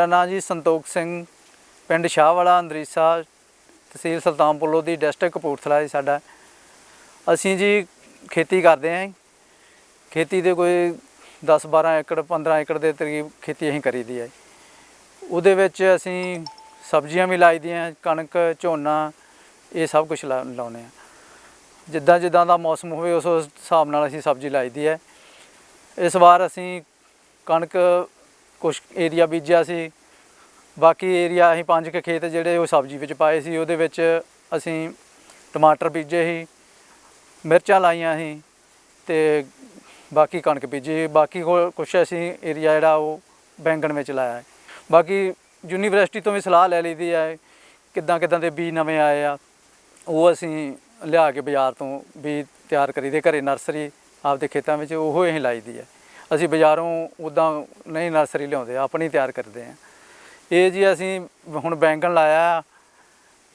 ਮੇਰਾ ਨਾਮ ਜੀ ਸੰਤੋਖ ਸਿੰਘ, ਪਿੰਡ ਸ਼ਾਹਵਾਲਾ ਅੰਦਰੀਸਾ ਤਹਿਸੀਲ ਸੁਲਤਾਨਪੁਰ ਲੋਧੀ, ਡਿਸਟ੍ਰਿਕਟ ਕਪੂਰਥਲਾ ਜੀ ਸਾਡਾ। ਅਸੀਂ ਜੀ ਖੇਤੀ ਕਰਦੇ ਹਾਂ ਜੀ। ਖੇਤੀ ਦੇ ਕੋਈ 10 12 ਏਕੜ 15 ਏਕੜ ਦੇ ਕਰੀਬ ਖੇਤੀ ਅਸੀਂ ਕਰੀ ਦੀ ਹੈ ਉਹਦੇ ਵਿੱਚ ਅਸੀਂ ਸਬਜ਼ੀਆਂ ਵੀ ਲਾਈ ਦੀਆਂ, ਕਣਕ, ਝੋਨਾ, ਇਹ ਸਭ ਕੁਝ ਲਾਉਨੇ ਆ। ਜਿੱਦਾਂ ਜਿੱਦਾਂ ਦਾ ਮੌਸਮ ਹੋਵੇ, ਉਸ ਹਿਸਾਬ ਨਾਲ ਅਸੀਂ ਸਬਜ਼ੀ ਲਾਈ ਦੀ ਹੈ ਇਸ ਵਾਰ ਅਸੀਂ ਕਣਕ ਕੁਛ ਏਰੀਆ ਬੀਜਿਆ ਸੀ। ਬਾਕੀ ਏਰੀਆ ਅਸੀਂ ਪੰਜ ਕੁ ਖੇਤ ਜਿਹੜੇ ਉਹ ਸਬਜ਼ੀ ਵਿੱਚ ਪਾਏ ਸੀ। ਉਹਦੇ ਵਿੱਚ ਅਸੀਂ ਟਮਾਟਰ ਬੀਜੇ ਸੀ, ਮਿਰਚਾਂ ਲਾਈਆਂ ਸੀ ਤੇ ਬਾਕੀ ਕਣਕ ਬੀਜੀ ਬਾਕੀ ਕੋ- ਕੁਛ ਅਸੀਂ ਏਰੀਆ ਜਿਹੜਾ ਉਹ ਬੈਂਗਣ ਵਿੱਚ ਲਾਇਆ ਹੈ। ਬਾਕੀ ਯੂਨੀਵਰਸਿਟੀ ਤੋਂ ਵੀ ਸਲਾਹ ਲੈ ਲਈ ਦੀ ਹੈ ਕਿੱਦਾਂ ਕਿੱਦਾਂ ਦੇ ਬੀਜ ਨਵੇਂ ਆਏ ਆ। ਉਹ ਅਸੀਂ ਲਿਆ ਕੇ ਬਾਜ਼ਾਰ ਤੋਂ ਬੀਜ ਤਿਆਰ ਕਰੀਦੇ। ਘਰੇ ਨਰਸਰੀ ਆਪਦੇ ਖੇਤਾਂ ਵਿੱਚ ਉਹ ਅਸੀਂ ਲਾਈਦੀ ਹੈ। ਅਸੀਂ ਬਾਜ਼ਾਰੋਂ ਉਦਾਂ ਨਹੀਂ ਨਰਸਰੀ ਲਿਆਉਂਦੇ ਆਪਣੀ ਤਿਆਰ ਕਰਦੇ ਆ ਇਹ ਜੀ ਅਸੀਂ ਹੁਣ ਬੈਂਗਣ ਲਾਇਆ,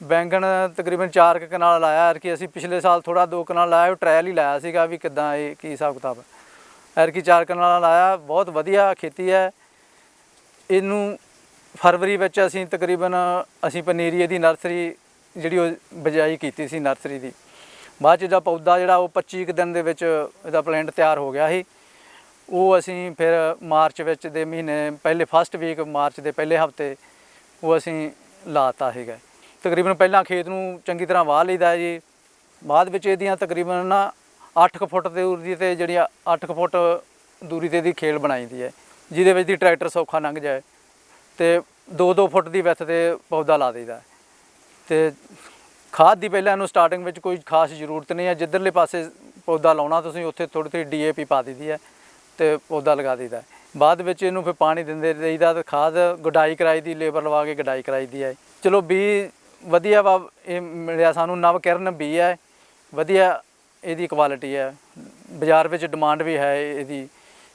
ਬੈਂਗਣ ਤਕਰੀਬਨ 4 ਕੁ ਕਨਾਲ ਲਾਇਆ ਕਿ ਅਸੀਂ ਪਿਛਲੇ ਸਾਲ ਥੋੜਾ 2 ਕਨਾਲ ਲਾਇਆ, ਉਹ ਟ੍ਰਾਇਲ ਹੀ ਲਾਇਆ ਸੀਗਾ ਵੀ ਕਿੱਦਾਂ ਇਹ ਕੀ ਹਿਸਾਬ ਕਿਤਾਬ। ਹੈ ਐਰਕੀ 4 ਕਨਾਲ ਲਾਇਆ, ਬਹੁਤ ਵਧੀਆ ਖੇਤੀ ਹੈ। ਇਹਨੂੰ ਫਰਵਰੀ ਵਿੱਚ ਅਸੀਂ ਤਕਰੀਬਨ ਅਸੀਂ ਪਨੀਰੀਏ ਦੀ ਨਰਸਰੀ ਜਿਹੜੀ ਉਹ ਬਜਾਈ ਕੀਤੀ ਸੀ ਨਰਸਰੀ ਦੀ। ਬਾਅਦ ਚ ਦਾ ਪੌਦਾ ਜਿਹੜਾ ਉਹ 25 ਕੁ ਦਿਨ ਦੇ ਵਿੱਚ ਇਹਦਾ ਪਲਾਂਟ ਤਿਆਰ ਹੋ ਗਿਆ ਸੀ। ਉਹ ਅਸੀਂ ਫਿਰ ਮਾਰਚ ਵਿੱਚ ਦੇ ਮਹੀਨੇ, ਪਹਿਲੇ ਫਸਟ ਵੀਕ ਮਾਰਚ ਦੇ ਪਹਿਲੇ ਹਫ਼ਤੇ ਉਹ ਅਸੀਂ ਲਾਤਾ ਹੈਗਾ ਤਕਰੀਬਨ ਪਹਿਲਾਂ ਖੇਤ ਨੂੰ ਚੰਗੀ ਤਰ੍ਹਾਂ ਵਾਹ ਲਈਦਾ ਜੀ। ਬਾਅਦ ਵਿੱਚ ਇਹਦੀਆਂ ਤਕਰੀਬਨ ਨਾ 8 ਫੁੱਟ ਦੇ ਦੂਰੀ ਤੇ ਜਿਹੜੀ 8 ਫੁੱਟ ਦੂਰੀ ਤੇ ਦੀ ਖੇਲ ਬਣਾਈਦੀ ਹੈ, ਜਿਹਦੇ ਵਿੱਚ ਦੀ ਟਰੈਕਟਰ ਸੌਖਾ ਲੰਘ ਜਾਏ ਤੇ 2-2 ਫੁੱਟ ਦੀ ਵਿੱਥ ਤੇ ਪੌਦਾ ਲਾ ਦਈਦਾ। ਹੈ। ਤੇ ਖਾਦ ਦੀ ਪਹਿਲਾਂ ਇਹਨੂੰ ਸਟਾਰਟਿੰਗ ਵਿੱਚ ਕੋਈ ਖਾਸ ਜ਼ਰੂਰਤ ਨਹੀਂ ਹੈ। ਜਿੱਧਰਲੇ ਪਾਸੇ ਪੌਦਾ ਲਾਉਣਾ ਤੁਸੀਂ, ਉੱਥੇ ਥੋੜੀ ਥੋੜੀ ਡੀਏਪੀ ਪਾ ਦਈਦੀ ਹੈ। ਤੇ ਪੌਦਾ ਲਗਾ ਦਈਦਾ। ਬਾਅਦ ਵਿੱਚ ਇਹਨੂੰ ਫਿਰ ਪਾਣੀ ਦਿੰਦੇ ਰਹੀਦਾ ਤੇ ਖਾਦ ਗੁਡਾਈ ਕਰਾਈ ਦੀ, ਲੇਬਰ ਲਵਾ ਕੇ ਗੁਡਾਈ ਕਰਾਈ ਦੀ ਹੈ। ਚਲੋ ਬੀ ਵਧੀਆ ਵਾ, ਇਹ ਮਿਲਿਆ ਸਾਨੂੰ ਨਵ ਕਿਰਨ ਬੀ ਹੈ। ਵਧੀਆ ਇਹਦੀ ਕੁਆਲਿਟੀ ਹੈ। ਬਾਜ਼ਾਰ ਵਿੱਚ ਡਿਮਾਂਡ ਵੀ ਹੈ ਇਹਦੀ।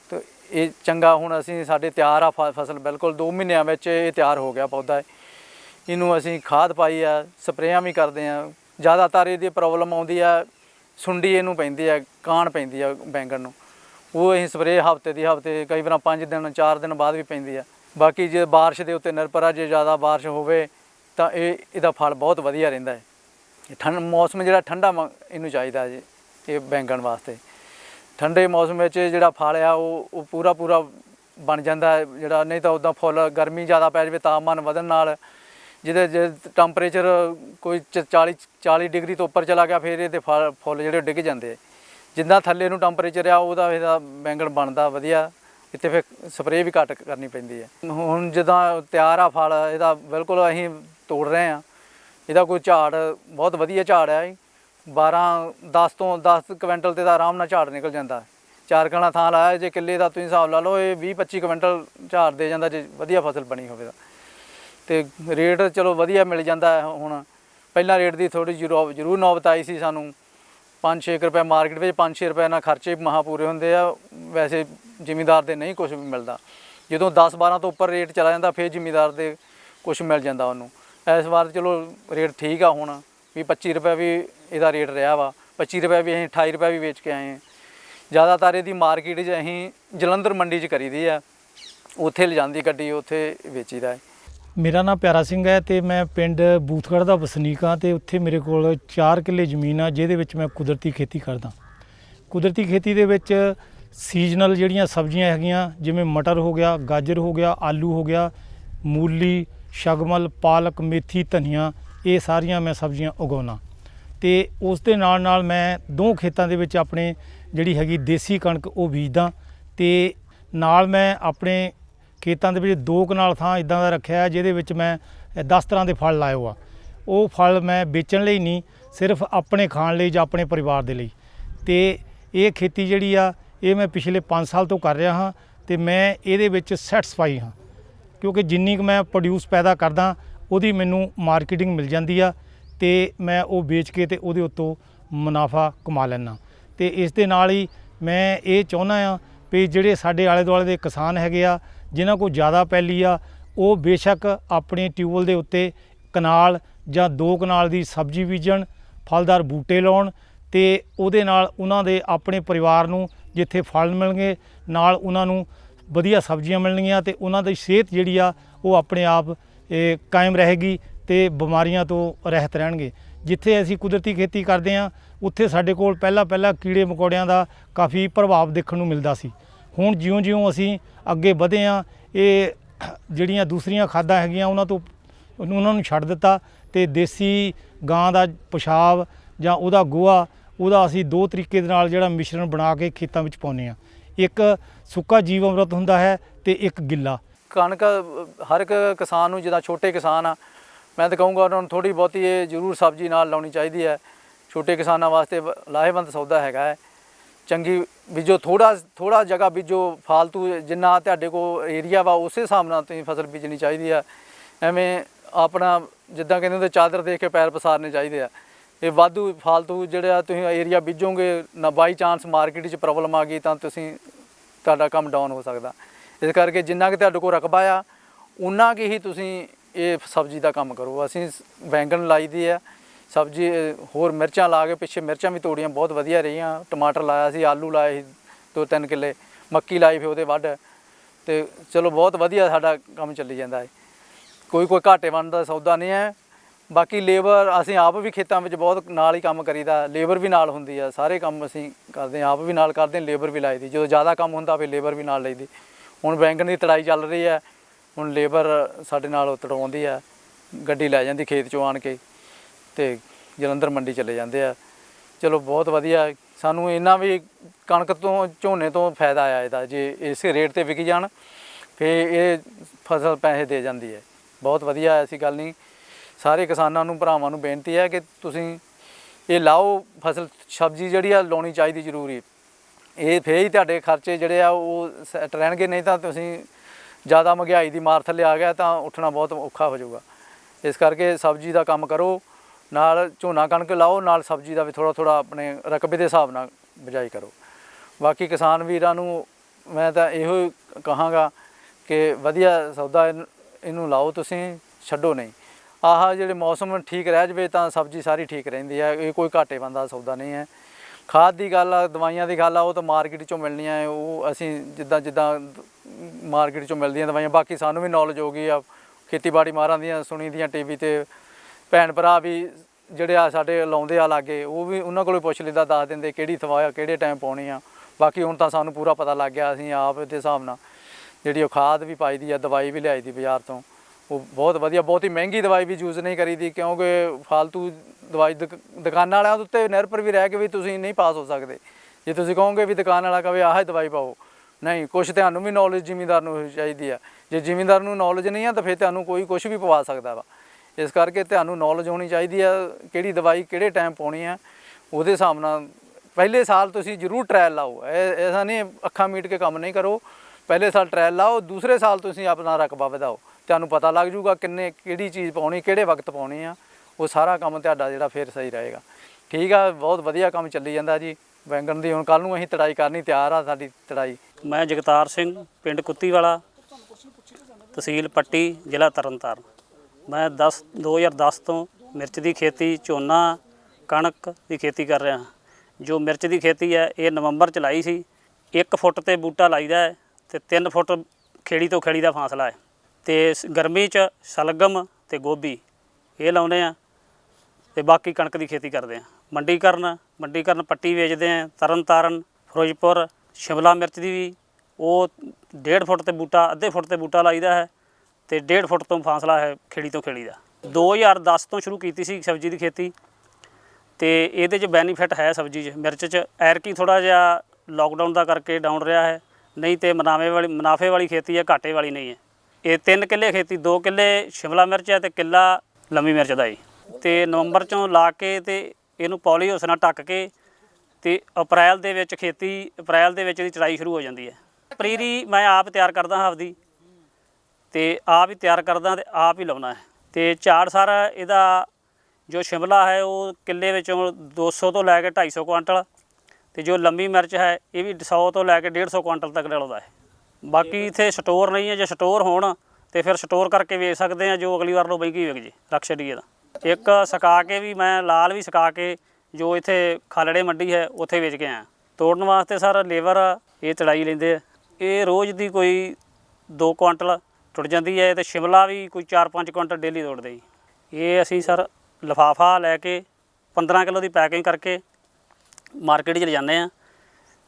ਤੇ ਇਹ ਚੰਗਾ ਹੁਣ ਅਸੀਂ ਸਾਡੇ ਤਿਆਰ ਆ ਫ- ਫਸਲ ਬਿਲਕੁਲ। 2 ਮਹੀਨਿਆਂ ਵਿੱਚ ਇਹ ਤਿਆਰ ਹੋ ਗਿਆ ਪੌਦਾ ਇਹਨੂੰ ਅਸੀਂ ਖਾਦ ਪਾਈ ਆ ਸਪਰੇਆਂ ਵੀ ਕਰਦੇ ਆ ਜ਼ਿਆਦਾਤਰ ਇਹਦੀ ਪ੍ਰੋਬਲਮ ਆਉਂਦੀ ਆ ਸੁੰਡੀ ਇਹਨੂੰ ਪੈਂਦੀ ਆ ਕਾਣ ਪੈਂਦੀ ਆ ਬੈਂਗਣ ਨੂੰ। ਉਹ ਅਸੀਂ ਸਪਰੇਅ ਹਫ਼ਤੇ ਦੀ ਹਫ਼ਤੇ ਕਈ ਵਾਰ 5 ਦਿਨ 4 ਦਿਨ ਬਾਅਦ ਵੀ ਪੈਂਦੀ ਆ। ਬਾਕੀ ਜੇ ਬਾਰਿਸ਼ ਦੇ ਉੱਤੇ ਨਿਰਭਰ ਆ, ਜੇ ਜ਼ਿਆਦਾ ਬਾਰਿਸ਼ ਹੋਵੇ ਤਾਂ ਇਹ, ਇਹਦਾ ਫਲ ਬਹੁਤ ਵਧੀਆ ਰਹਿੰਦਾ ਹੈ। ਠੰਡ, ਮੌਸਮ ਜਿਹੜਾ ਠੰਡਾ ਮ- ਇਹਨੂੰ ਚਾਹੀਦਾ ਜੀ, ਇਹ ਬੈਂਗਣ ਵਾਸਤੇ। ਠੰਡੇ ਮੌਸਮ ਵਿੱਚ ਜਿਹੜਾ ਫਲ ਆ, ਉਹ ਉਹ ਪੂਰਾ ਪੂਰਾ ਬਣ ਜਾਂਦਾ ਜਿਹੜਾ ਨਹੀਂ ਤਾਂ ਉਦਾਂ ਫੁੱਲ ਗਰਮੀ ਜ਼ਿਆਦਾ ਪੈ ਜਾਵੇ, ਤਾਪਮਾਨ ਵਧਣ ਨਾਲ ਜਿਹਦੇ ਜੇ ਟੈਂਪਰੇਚਰ ਕੋਈ ਚ- 40 40 ਡਿਗਰੀ ਤੋਂ ਉੱਪਰ ਚਲਾ ਗਿਆ, ਫਿਰ ਇਹਦੇ ਫਲ, ਫੁੱਲ ਜਿਹੜੇ ਡਿੱਗ ਜਾਂਦੇ ਆ। ਜਿੰਨਾ ਥੱਲੇ ਨੂੰ ਟੈਂਪਰੇਚਰ ਆ, ਉਹਦਾ ਇਹਦਾ ਬੈਂਗਣ ਬਣਦਾ, ਵਧੀਆ। ਇੱਥੇ ਫਿਰ ਸਪਰੇਅ ਵੀ ਘੱਟ ਕਰਨੀ ਪੈਂਦੀ ਹੈ। ਹੁਣ ਜਦੋਂ ਤਿਆਰ ਆ ਫਲ, ਇਹਦਾ ਬਿਲਕੁਲ ਅਸੀਂ ਤੋੜ ਰਹੇ ਆ ਇਹਦਾ ਕੋਈ ਝਾੜ, ਬਹੁਤ ਵਧੀਆ ਝਾੜ ਆ ਜੀ 12 10 ਤੋਂ 10 ਕੁਇੰਟਲ ਤੇ ਦਾ ਆਰਾਮ ਨਾਲ ਝਾੜ ਨਿਕਲ ਜਾਂਦਾ। ਚਾਰ ਕਣਾ ਥਾਂ ਲਾਇਆ, ਜੇ ਕਿੱਲੇ ਦਾ ਤੁਸੀਂ ਹਿਸਾਬ ਲਾ ਲਓ, ਇਹ 20 25 ਕੁਇੰਟਲ ਝਾੜ ਦੇ ਜਾਂਦਾ, ਜੇ ਵਧੀਆ ਫਸਲ ਬਣੀ ਹੋਵੇ ਤਾਂ। ਤੇ ਰੇਟ ਚਲੋ ਵਧੀਆ ਮਿਲ ਜਾਂਦਾ ਹੁਣ। ਪਹਿਲਾਂ ਰੇਟ ਦੀ ਥੋੜੀ ਜ਼ਰੂਰ ਜ਼ਰੂਰ ਨੌਬਤ ਆਈ ਸੀ ਸਾਨੂੰ। 5-6 ਰੁਪਏ ਮਾਰਕੀਟ ਵਿੱਚ 5-6 ਰੁਪਏ ਨਾਲ ਖਰਚੇ ਮਹਾ ਪੂਰੇ ਹੁੰਦੇ ਆ, ਵੈਸੇ ਜ਼ਿਮੀਦਾਰ ਦੇ ਨਹੀਂ ਕੁਝ ਵੀ ਮਿਲਦਾ। ਜਦੋਂ 10-12 ਤੋਂ ਉੱਪਰ ਰੇਟ ਚਲਾ ਜਾਂਦਾ, ਫਿਰ ਜ਼ਿਮੀਦਾਰ ਦੇ ਕੁਝ ਮਿਲ ਜਾਂਦਾ ਉਹਨੂੰ। ਇਸ ਵਾਰ ਚਲੋ ਰੇਟ ਠੀਕ ਆ ਹੁਣ, ਵੀ 25 ਰੁਪਏ ਵੀ ਇਹਦਾ ਰੇਟ ਰਿਹਾ ਵਾ। 25 ਰੁਪਏ ਵੀ ਅਸੀਂ 28 ਰੁਪਏ ਵੀ ਵੇਚ ਕੇ ਆਏ ਹਾਂ। ਜ਼ਿਆਦਾਤਰ ਇਹਦੀ ਮਾਰਕੀਟ 'ਚ ਅਸੀਂ ਜਲੰਧਰ ਮੰਡੀ 'ਚ ਕਰੀਦੀ ਆ। ਉੱਥੇ ਲਿਜਾਂਦੀ ਗੱਡੀ, ਉੱਥੇ ਵੇਚੀਦਾ ਹੈ। ਮੇਰਾ ਨਾਮ ਪਿਆਰਾ ਸਿੰਘ ਹੈ ਤੇ ਮੈਂ ਪਿੰਡ ਬੂਥਗੜ੍ਹ ਦਾ ਵਸਨੀਕ ਹਾਂ ਤੇ ਉੱਥੇ ਮੇਰੇ ਕੋਲ 4 ਕਿੱਲੇ ਜ਼ਮੀਨ ਆ, ਜਿਹਦੇ ਵਿੱਚ ਮੈਂ ਕੁਦਰਤੀ ਖੇਤੀ ਕਰਦਾ। ਕੁਦਰਤੀ ਖੇਤੀ ਦੇ ਵਿੱਚ ਸੀਜ਼ਨਲ ਜਿਹੜੀਆਂ ਸਬਜ਼ੀਆਂ ਹੈਗੀਆਂ, ਜਿਵੇਂ ਮਟਰ ਹੋ ਗਿਆ, ਗਾਜਰ ਹੋ ਗਿਆ, ਆਲੂ ਹੋ ਗਿਆ, ਮੂਲੀ, ਸ਼ਗਮਲ, ਪਾਲਕ, ਮੇਥੀ, ਧਨੀਆ, ਇਹ ਸਾਰੀਆਂ ਮੈਂ ਸਬਜ਼ੀਆਂ ਉਗਾਉਣਾ ਤੇ ਉਸ ਦੇ ਨਾਲ ਨਾਲ ਮੈਂ ਦੋ ਖੇਤਾਂ ਦੇ ਵਿੱਚ ਆਪਣੇ ਜਿਹੜੀ ਹੈਗੀ ਦੇਸੀ ਕਣਕ ਉਹ ਬੀਜਦਾ ਤੇ ਨਾਲ ਮੈਂ ਆਪਣੇ ਖੇਤਾਂ ਦੇ ਵਿੱਚ ਦੋ ਕਨਾਲ ਥਾਂ ਇਦਾਂ ਦਾ ਰੱਖਿਆ ਜਿਹਦੇ ਵਿੱਚ ਮੈਂ 10 ਤਰ੍ਹਾਂ ਦੇ ਫਲ ਲਾਏ ਹੋਆ। ਉਹ ਫਲ ਮੈਂ ਵੇਚਣ ਲਈ ਨਹੀਂ, ਸਿਰਫ ਆਪਣੇ ਖਾਣ ਲਈ ਜਾਂ ਆਪਣੇ ਪਰਿਵਾਰ ਦੇ ਲਈ। ਤੇ ਇਹ ਖੇਤੀ ਜਿਹੜੀ ਆ, ਇਹ ਮੈਂ ਪਿਛਲੇ 5 ਸਾਲ ਤੋਂ ਕਰ ਰਿਹਾ ਹਾਂ ਤੇ ਮੈਂ ਇਹਦੇ ਵਿੱਚ ਸੈਟੀਸਫਾਈ ਹਾਂ। ਕਿਉਂਕਿ ਜਿੰਨੀ ਕੁ ਮੈਂ ਪ੍ਰੋਡਿਊਸ ਪੈਦਾ ਕਰਦਾ, ਉਹਦੀ ਮੈਨੂੰ ਮਾਰਕੀਟਿੰਗ ਮਿਲ ਜਾਂਦੀ ਆ ਤੇ ਮੈਂ ਉਹ ਵੇਚ ਕੇ ਤੇ ਉਹਦੇ ਉੱਤੋਂ ਮੁਨਾਫਾ ਕਮਾ ਲੈਣਾ ਤੇ ਇਸ ਦੇ ਨਾਲ ਹੀ ਮੈਂ ਇਹ ਚਾਹੁੰਦਾ ਆ ਵੀ ਜਿਹੜੇ ਸਾਡੇ ਆਲੇ ਦੁਆਲੇ ਦੇ ਕਿਸਾਨ ਹੈਗੇ ਆ ਜਿਨ੍ਹਾਂ ਕੋਲ ਜ਼ਿਆਦਾ ਪੈਲੀ ਆ, ਉਹ ਬੇਸ਼ੱਕ ਆਪਣੇ ਟਿਊਬਲ ਦੇ ਉੱਤੇ ਕਨਾਲ ਜਾਂ ਦੋ ਕਨਾਲ ਦੀ ਸਬਜ਼ੀ ਬੀਜਣ, ਫਲਦਾਰ ਬੂਟੇ ਲਾਉਣ ਤੇ ਉਹਦੇ ਨਾਲ ਉਹਨਾਂ ਦੇ ਆਪਣੇ ਪਰਿਵਾਰ ਨੂੰ ਜਿੱਥੇ ਫਲ ਮਿਲਣਗੇ, ਨਾਲ ਉਹਨਾਂ ਨੂੰ ਵਧੀਆ ਸਬਜ਼ੀਆਂ ਮਿਲਣਗੀਆਂ ਤੇ ਉਹਨਾਂ ਦੀ ਸਿਹਤ ਜਿਹੜੀ ਆ, ਉਹ ਆਪਣੇ ਆਪ ਕਾਇਮ ਰਹੇਗੀ ਤੇ ਬਿਮਾਰੀਆਂ ਤੋਂ ਰਹਿਤ ਰਹਿਣਗੇ। ਜਿੱਥੇ ਅਸੀਂ ਕੁਦਰਤੀ ਖੇਤੀ ਕਰਦੇ ਹਾਂ, ਉੱਥੇ ਸਾਡੇ ਕੋਲ ਪਹਿਲਾਂ ਪਹਿਲਾਂ ਕੀੜੇ ਮਕੌੜਿਆਂ ਦਾ ਕਾਫੀ ਪ੍ਰਭਾਵ ਦੇਖਣ ਨੂੰ ਮਿਲਦਾ ਸੀ। ਹੁਣ ਜਿਉਂ-ਜਿਉਂ ਅਸੀਂ ਅੱਗੇ ਵਧੇ ਹਾਂ, ਇਹ ਜਿਹੜੀਆਂ ਦੂਸਰੀਆਂ ਖਾਦਾਂ ਹੈਗੀਆਂ, ਉਹਨਾਂ ਤੋਂ ਉਹਨਾਂ ਨੂੰ ਛੱਡ ਦਿੱਤਾ ਤੇ ਦੇਸੀ ਗਾਂ ਦਾ ਪਿਸ਼ਾਬ ਜਾਂ ਉਹਦਾ ਗੋਹਾ, ਉਹਦਾ ਅਸੀਂ ਦੋ ਤਰੀਕੇ ਦੇ ਨਾਲ ਜਿਹੜਾ ਮਿਸ਼ਰਣ ਬਣਾ ਕੇ ਖੇਤਾਂ ਵਿੱਚ ਪਾਉਂਦੇ ਆ ਇੱਕ ਸੁੱਕਾ ਜੀਵ ਅੰਮ੍ਰਿਤ ਹੁੰਦਾ ਹੈ ਤੇ ਇੱਕ ਗਿੱਲਾ। ਕਣਕ, ਹਰ ਇੱਕ ਕਿਸਾਨ ਨੂੰ, ਜਿੱਦਾਂ ਛੋਟੇ ਕਿਸਾਨ ਆ, ਮੈਂ ਤਾਂ ਕਹੂੰਗਾ ਉਹਨਾਂ ਨੂੰ ਥੋੜੀ ਬਹੁਤੀ ਇਹ ਜ਼ਰੂਰ ਸਬਜ਼ੀ ਨਾਲ ਲਾਉਣੀ ਚਾਹੀਦੀ ਹੈ। ਛੋਟੇ ਕਿਸਾਨਾਂ ਵਾਸਤੇ ਵ- ਲਾਹੇਵੰਦ ਸੌਦਾ ਹੈਗਾ ਹੈ। ਚੰਗੀ ਬੀਜੋ ਥੋੜਾ ਥੋੜਾ ਜਗ੍ਹਾ ਬੀਜੋ, ਫਾਲਤੂ ਜਿੰਨਾ ਤੁਹਾਡੇ ਕੋਲ ਏਰੀਆ ਵਾ, ਉਸੇ ਹਿਸਾਬ ਨਾਲ ਤੁਸੀਂ ਫਸਲ ਬੀਜਣੀ ਚਾਹੀਦੀ ਆ। ਐਵੇਂ ਆਪਣਾ ਜਿੱਦਾਂ ਕਹਿੰਦੇ ਹੁੰਦੇ, ਚਾਦਰ ਦੇਖ ਕੇ ਪੈਰ ਪਸਾਰਨੇ ਚਾਹੀਦੇ ਆ। ਇਹ ਵਾਧੂ ਫਾਲਤੂ ਜਿਹੜਾ ਤੁਸੀਂ ਏਰੀਆ ਬੀਜੋਗੇ, ਨਾ ਬਾਈ ਚਾਂਸ ਮਾਰਕੀਟ 'ਚ ਪ੍ਰੋਬਲਮ ਆ ਗਈ, ਤਾਂ ਤੁਸੀਂ ਤੁਹਾਡਾ ਕੰਮ ਡਾਊਨ ਹੋ ਸਕਦਾ। ਇਸ ਕਰਕੇ ਜਿੰਨਾ ਕਿ ਤੁਹਾਡੇ ਕੋਲ ਰਕਬਾ ਆ, ਉਨਾ ਕਿ ਹੀ ਤੁਸੀਂ ਇਹ ਸਬਜ਼ੀ ਦਾ ਕੰਮ ਕਰੋ। ਅਸੀਂ ਸ- ਬੈਂਗਣ ਲਾਈ ਦੀ ਆ। ਸਬਜ਼ੀ ਹੋਰ ਮਿਰਚਾਂ ਲਾ ਕੇ ਪਿੱਛੇ ਮਿਰਚਾਂ ਵੀ ਤੋੜੀਆਂ, ਬਹੁਤ ਵਧੀਆ ਰਹੀਆਂ। ਟਮਾਟਰ ਲਾਇਆ ਸੀ, ਆਲੂ ਲਾਏ ਸੀ ਦੋ ਤਿੰਨ ਕਿੱਲੇ। ਮੱਕੀ ਲਾਈ ਫਿਰ ਉਹਦੇ ਵੱਢ। ਤੇ ਚਲੋ ਬਹੁਤ ਵਧੀਆ ਸਾਡਾ ਕੰਮ ਚੱਲੀ ਜਾਂਦਾ ਹੈ। ਕੋਈ ਕੋਈ ਘਾਟੇ ਵੰਡ ਦਾ ਸੌਦਾ ਨਹੀਂ ਹੈ। ਬਾਕੀ ਲੇਬਰ, ਅਸੀਂ ਆਪ ਵੀ ਖੇਤਾਂ ਵਿੱਚ ਬਹੁਤ ਨਾਲ ਹੀ ਕੰਮ ਕਰੀਦਾ। ਲੇਬਰ ਵੀ ਨਾਲ ਹੁੰਦੀ ਆ। ਸਾਰੇ ਕੰਮ ਅਸੀਂ ਕਰਦੇ ਹਾਂ। ਆਪ ਵੀ ਨਾਲ ਕਰਦੇ ਹਾਂ, ਲੇਬਰ ਵੀ ਲਾਈਦੀ ਜਦੋਂ ਜ਼ਿਆਦਾ ਕੰਮ ਹੁੰਦਾ, ਫਿਰ ਲੇਬਰ ਵੀ ਨਾਲ ਲਈਦੀ। ਹੁਣ ਬੈਂਗਣ ਦੀ ਤੜਾਈ ਚੱਲ ਰਹੀ ਹੈ। ਹੁਣ ਲੇਬਰ ਸਾਡੇ ਨਾਲ ਤੜਾਉਂਦੀ ਆ ਗੱਡੀ ਲੈ ਜਾਂਦੀ ਖੇਤ ਚੋਂ ਆਣ ਕੇ। ਤੇ ਜਲੰਧਰ ਮੰਡੀ ਚਲੇ ਜਾਂਦੇ ਆ। ਚਲੋ, ਬਹੁਤ ਵਧੀਆ। ਸਾਨੂੰ ਇਹਨਾਂ ਵੀ ਕਣਕ ਤੋਂ, ਝੋਨੇ ਤੋਂ ਫਾਇਦਾ ਆਇਆ ਇਹਦਾ, ਜੇ ਇਸੇ ਰੇਟ ਤੇ ਵਿਕੀ ਜਾਣ ਫੇ ਇਹ ਫਸਲ ਪੈਸੇ ਦੇ ਜਾਂਦੀ ਹੈ। ਬਹੁਤ ਵਧੀਆ, ਐਸੀ ਗੱਲ ਨਹੀਂ। ਸਾਰੇ ਕਿਸਾਨਾਂ ਨੂੰ, ਭਰਾਵਾਂ ਨੂੰ ਬੇਨਤੀ ਹੈ ਕਿ ਤੁਸੀਂ ਇਹ ਲਾਓ ਫਸਲ। ਸਬਜ਼ੀ ਜਿਹੜੀ ਆ, ਲਾਉਣੀ ਚਾਹੀਦੀ ਜ਼ਰੂਰੀ। ਇਹ ਫੇਰ ਹੀ ਤੁਹਾਡੇ ਖਰਚੇ ਜਿਹੜੇ ਆ, ਉਹ ਸੈਟ ਰਹਿਣਗੇ। ਨਹੀਂ ਤਾਂ ਤੁਸੀਂ ਜ਼ਿਆਦਾ ਮਹਿੰਗਾਈ ਦੀ ਮਾਰ ਥੱਲੇ ਆ ਗਿਆ ਤਾਂ ਉੱਠਣਾ ਬਹੁਤ ਔਖਾ ਹੋ ਜਾਊਗਾ। ਇਸ ਕਰਕੇ ਸਬਜ਼ੀ ਦਾ ਕੰਮ ਕਰੋ। ਨਾਲ ਝੋਨਾ ਕਣਕ ਲਾਓ ਨਾਲ ਸਬਜ਼ੀ ਦਾ ਵੀ ਥੋੜਾ ਥੋੜਾ ਆਪਣੇ ਰਕਬੇ ਦੇ ਹਿਸਾਬ ਨਾਲ ਬਿਜਾਈ ਕਰੋ। ਬਾਕੀ ਕਿਸਾਨ ਵੀਰਾਂ ਨੂੰ ਮੈਂ ਤਾਂ ਇਹੋ ਹੀ ਕਹਾਂਗਾ ਕਿ ਵਧੀਆ ਸੌਦਾ ਇਹਨ- ਇਹਨੂੰ ਲਾਓ ਤੁਸੀਂ ਛੱਡੋ ਨਹੀਂ। ਆਹ ਜਿਹੜੇ ਮੌਸਮ ਠੀਕ ਰਹਿ ਜਵੇ ਤਾਂ ਸਬਜ਼ੀ ਸਾਰੀ ਠੀਕ ਰਹਿੰਦੀ ਹੈ ਇਹ ਕੋਈ ਘਾਟੇ ਬੰਦਾ ਸੌਦਾ ਨਹੀਂ ਹੈ। ਖਾਦ ਦੀ ਗੱਲ ਆ ਦਵਾਈਆਂ ਦੀ ਗੱਲ ਆ ਉਹ ਤਾਂ ਮਾਰਕੀਟ ਚੋਂ ਮਿਲਣੀਆਂ ਹੈ, ਉਹ ਅਸੀਂ ਜਿੱਦਾਂ ਜਿੱਦਾਂ ਮਾਰਕੀਟ ਚੋਂ ਮਿਲਦੀਆਂ ਦਵਾਈਆਂ ਬਾਕੀ ਸਾਨੂੰ ਵੀ ਨੌਲੇਜ ਹੋ ਗਈ ਆ ਖੇਤੀਬਾੜੀ ਮਾਰਾਂ ਦੀਆਂ ਸੁਣੀ ਦੀਆਂ ਟੀਵੀ ਤੇ ਭੈਣ ਭਰਾ ਵੀ ਜਿਹੜੇ ਆ ਸਾਡੇ ਲਾਉਂਦੇ ਆ ਲਾਗੇ, ਉਹ ਵੀ ਉਹਨਾਂ ਕੋਲੋਂ ਪੁੱਛ ਲੈਂਦਾ ਦੱਸ ਦਿੰਦੇ ਕਿਹੜੀ ਦਵਾ ਆ, ਕਿਹੜੇ ਟਾਈਮ ਪਾਉਣੀ ਆ। ਬਾਕੀ ਹੁਣ ਤਾਂ ਸਾਨੂੰ ਪੂਰਾ ਪਤਾ ਲੱਗ ਗਿਆ, ਅਸੀਂ ਆਪ ਦੇ ਹਿਸਾਬ ਨਾਲ ਜਿਹੜੀ ਉਹ ਖਾਦ ਵੀ ਪਾਈ ਦੀ ਆ, ਦਵਾਈ ਵੀ ਲਿਆਈ ਦੀ ਬਾਜ਼ਾਰ ਤੋਂ। ਉਹ ਬਹੁਤ ਵਧੀਆ, ਬਹੁਤ ਹੀ ਮਹਿੰਗੀ ਦਵਾਈ ਵੀ ਯੂਜ਼ ਨਹੀਂ ਕਰੀਦੀ ਕਿਉਂਕਿ ਫालतू ਦਵਾਈ ਦੁਕ- ਦੁਕਾਨਾਂ ਵਾਲਿਆਂ ਦੇ ਉੱਤੇ ਨਿਰਭਰ ਵੀ ਰਹਿ ਕੇ ਵੀ ਤੁਸੀਂ ਨਹੀਂ ਪਾਸ ਹੋ ਸਕਦੇ। ਜੇ ਤੁਸੀਂ ਕਹੋਗੇ ਵੀ ਦੁਕਾਨ ਵਾਲਾ ਕਹੇ ਆਹ ਦਵਾਈ ਪਾਓ। ਨਹੀਂ ਕੁਝ ਤੁਹਾਨੂੰ ਵੀ ਨੌਲੇਜ ਜ਼ਿਮੀਂਦਾਰ ਨੂੰ ਚਾਹੀਦੀ ਆ। ਜੇ ਜ਼ਿਮੀਂਦਾਰ ਨੂੰ ਨੌਲੇਜ ਨਹੀਂ ਆ, ਤਾਂ ਫਿਰ ਤੁਹਾਨੂੰ ਕੋਈ ਕੁਝ ਵੀ ਪਵਾ ਸਕਦਾ ਵਾ। ਇਸ ਕਰਕੇ ਤੁਹਾਨੂੰ ਨੌਲੇਜ ਹੋਣੀ ਚਾਹੀਦੀ ਆ, ਕਿਹੜੀ ਦਵਾਈ ਕਿਹੜੇ ਟਾਈਮ ਪਾਉਣੀ ਆ, ਉਹਦੇ ਹਿਸਾਬ ਨਾਲ ਪਹਿਲੇ ਸਾਲ ਤੁਸੀਂ ਜ਼ਰੂਰ ਟ੍ਰਾਇਲ ਲਾਓ। ਇਹ ਐਸਾ ਨਹੀਂ ਅੱਖਾਂ ਮੀਟ ਕੇ ਕੰਮ ਨਹੀਂ ਕਰੋ। ਪਹਿਲੇ ਸਾਲ ਟ੍ਰਾਇਲ ਲਾਓ, ਦੂਸਰੇ ਸਾਲ ਤੁਸੀਂ ਆਪਣਾ ਰਕਬਾ ਵਧਾਓ। ਤੁਹਾਨੂੰ ਪਤਾ ਲੱਗ ਜੂਗਾ ਕਿੰਨੇ, ਕਿਹੜੀ ਚੀਜ਼ ਪਾਉਣੀ, ਕਿਹੜੇ ਵਕਤ ਪਾਉਣੀ ਆ। ਉਹ ਸਾਰਾ ਕੰਮ ਤੁਹਾਡਾ ਜਿਹੜਾ ਫਿਰ ਸਹੀ ਰਹੇਗਾ। ਠੀਕ ਆ, ਬਹੁਤ ਵਧੀਆ ਕੰਮ ਚੱਲੀ ਜਾਂਦਾ ਜੀ। ਬੈਂਗਣ ਦੀ ਹੁਣ ਕੱਲ ਨੂੰ ਅਸੀਂ ਤੜਾਈ ਕਰਨੀ, ਤਿਆਰ ਆ ਸਾਡੀ ਤੜਾਈ। ਮੈਂ ਜਗਤਾਰ ਸਿੰਘ, ਪਿੰਡ ਕੁੱਤੀ ਵਾਲਾ, ਤਹਿਸੀਲ ਪੱਟੀ, ਜ਼ਿਲ੍ਹਾ ਤਰਨਤਾਰਨ। ਮੈਂ 10 2010 ਤੋਂ ਮਿਰਚ ਦੀ ਖੇਤੀ, ਝੋਨਾ, ਕਣਕ ਦੀ ਖੇਤੀ ਕਰ ਰਿਹਾ ਜੋ ਮਿਰਚ ਦੀ ਖੇਤੀ ਹੈ, ਇਹ ਨਵੰਬਰ ਚ ਲਾਈ ਸੀ। 1 ਫੁੱਟ ਤੇ ਬੂਟਾ ਲਾਈਦਾ ਹੈ ਤੇ 3 ਫੁੱਟ ਖੇੜੀ ਤੋਂ ਖੇੜੀ ਦਾ ਫਾਸਲਾ ਹੈ। ਤੇ ਸ- ਗਰਮੀ ਚ ਸਲਗਮ ਤੇ ਗੋਭੀ, ਇਹ ਲਾਉਨੇ ਆ ਤੇ ਬਾਕੀ ਕਣਕ ਦੀ ਖੇਤੀ ਕਰਦੇ ਆ ਮੰਡੀਕਰਨ ਮੰਡੀਕਰਨ ਪੱਟੀ ਵੇਚਦੇ ਆ ਤਰਨਤਾਰਨ, ਫਿਰੋਜ਼ਪੁਰ, ਸ਼ਿਮਲਾ ਮਿਰਚ ਦੀ ਵੀ ਉਹ 1.5 ਫੁੱਟ ਤੇ ਬੂਟਾ, ਅੱਧੇ ਫੁੱਟ ਤੇ ਬੂਟਾ ਲਾਈਦਾ ਹੈ। ਤੇ 1.5 ਫੁੱਟ ਤੋਂ ਫਾਸਲਾ ਹੈ ਖੇੜੀ ਤੋਂ ਖੇੜੀ ਦਾ। 2010 ਤੋਂ ਸ਼ੁਰੂ ਕੀਤੀ ਸੀ ਸਬਜ਼ੀ ਦੀ ਖੇਤੀ ਤੇ ਇਹਦੇ 'ਚ ਬੈਨੀਫਿਟ ਹੈ ਸਬਜ਼ੀ 'ਚ। ਮਿਰਚ 'ਚ ਐਰਕੀ ਥੋੜਾ ਜਿਹਾ ਲੋਕਡਾਊਨ ਦਾ ਕਰਕੇ ਡਾਊਨ ਰਿਹਾ ਹੈ। ਨਹੀਂ ਤੇ ਮੁਨਾਫੇ ਵਾਲੀ ਮੁਨਾਫੇ ਵਾਲੀ ਖੇਤੀ ਹੈ, ਘਾਟੇ ਵਾਲੀ ਨਹੀਂ ਹੈ। ਇਹ ਤਿੰਨ ਕਿੱਲੇ ਖੇਤੀ, ਦੋ ਕਿੱਲੇ ਸ਼ਿਮਲਾ ਮਿਰਚ ਹੈ ਤੇ ਕਿੱਲਾ ਲੰਮੀ ਮਿਰਚ ਦਾ ਹੈ ਤੇ ਨਵੰਬਰ ਚੋਂ ਲਾ ਕੇ ਤੇ ਇਹਨੂੰ ਪੌਲੀ ਹਾਊਸ ਨਾਲ ਢੱਕ ਕੇ ਤੇ ਅਪ੍ਰੈਲ ਦੇ ਵਿੱਚ ਖੇਤੀ, ਅਪ੍ਰੈਲ ਦੇ ਵਿੱਚ ਇਹਦੀ ਚੜਾਈ ਸ਼ੁਰੂ ਹੋ ਜਾਂਦੀ ਹੈ। ਪਨੀਰੀ ਮੈਂ ਆਪ ਤਿਆਰ ਕਰਦਾ ਹਾਂ ਆਪਦੀ। ਤੇ ਆਪ ਹੀ ਤਿਆਰ ਕਰਦਾ ਤੇ ਆਪ ਹੀ ਲਾਉਣਾ ਹੈ। ਤੇ ਝਾੜ ਸਾਰਾ ਇਹਦਾ ਜੋ ਸ਼ਿਮਲਾ ਹੈ, ਉਹ ਕਿੱਲੇ ਵਿੱਚੋਂ 200 ਤੋਂ ਲੈ ਕੇ 250 ਕੁਆਂਟਲ ਤੇ ਜੋ ਲੰਮੀ ਮਿਰਚ ਹੈ, ਇਹ ਵੀ 100 ਤੋਂ ਲੈ ਕੇ 150 ਕੁਆਂਟਲ ਤੱਕ ਲਾਉਂਦਾ ਹੈ। ਬਾਕੀ ਇੱਥੇ ਸਟੋਰ ਨਹੀਂ ਹੈ, ਜੇ ਸਟੋਰ ਹੋਣ ਤੇ ਫਿਰ ਸਟੋਰ ਕਰਕੇ ਵੇਚ ਸਕਦੇ ਆ ਜੋ ਅਗਲੀ ਵਾਰ ਨੂੰ ਮਹਿੰਗੀ ਵਿਕ ਜੇ, ਰੱਖ ਛੱਡੀਏ ਤਾਂ। ਇੱਕ ਸੁਕਾ ਕੇ ਵੀ ਮੈਂ ਲਾਲ ਵੀ ਸੁਕਾ ਕੇ ਜੋ ਇੱਥੇ ਖਾਲੜੇ ਮੰਡੀ ਹੈ, ਉੱਥੇ ਵੇਚ ਕੇ ਆਇਆ। ਤੋੜਨ ਵਾਸਤੇ ਸਰ ਲੇਬਰ ਇਹ ਤੜਾਈ ਲੈਂਦੇ ਆ। ਇਹ ਰੋਜ਼ ਦੀ ਕੋਈ 2 ਕੁਆਂਟਲ ਟੁੱਟ ਜਾਂਦੀ ਹੈ ਤੇ ਸ਼ਿਮਲਾ ਵੀ ਕੋਈ 4-5 ਕੁਇੰਟਲ ਡੇਲੀ ਤੋੜਦੇ ਜੀ। ਇਹ ਅਸੀਂ ਸਰ ਲਫਾਫਾ ਲੈ ਕੇ 15 ਕਿਲੋ ਦੀ ਪੈਕਿੰਗ ਕਰਕੇ ਮਾਰਕੀਟ 'ਚ ਲਿਜਾਂਦੇ ਆ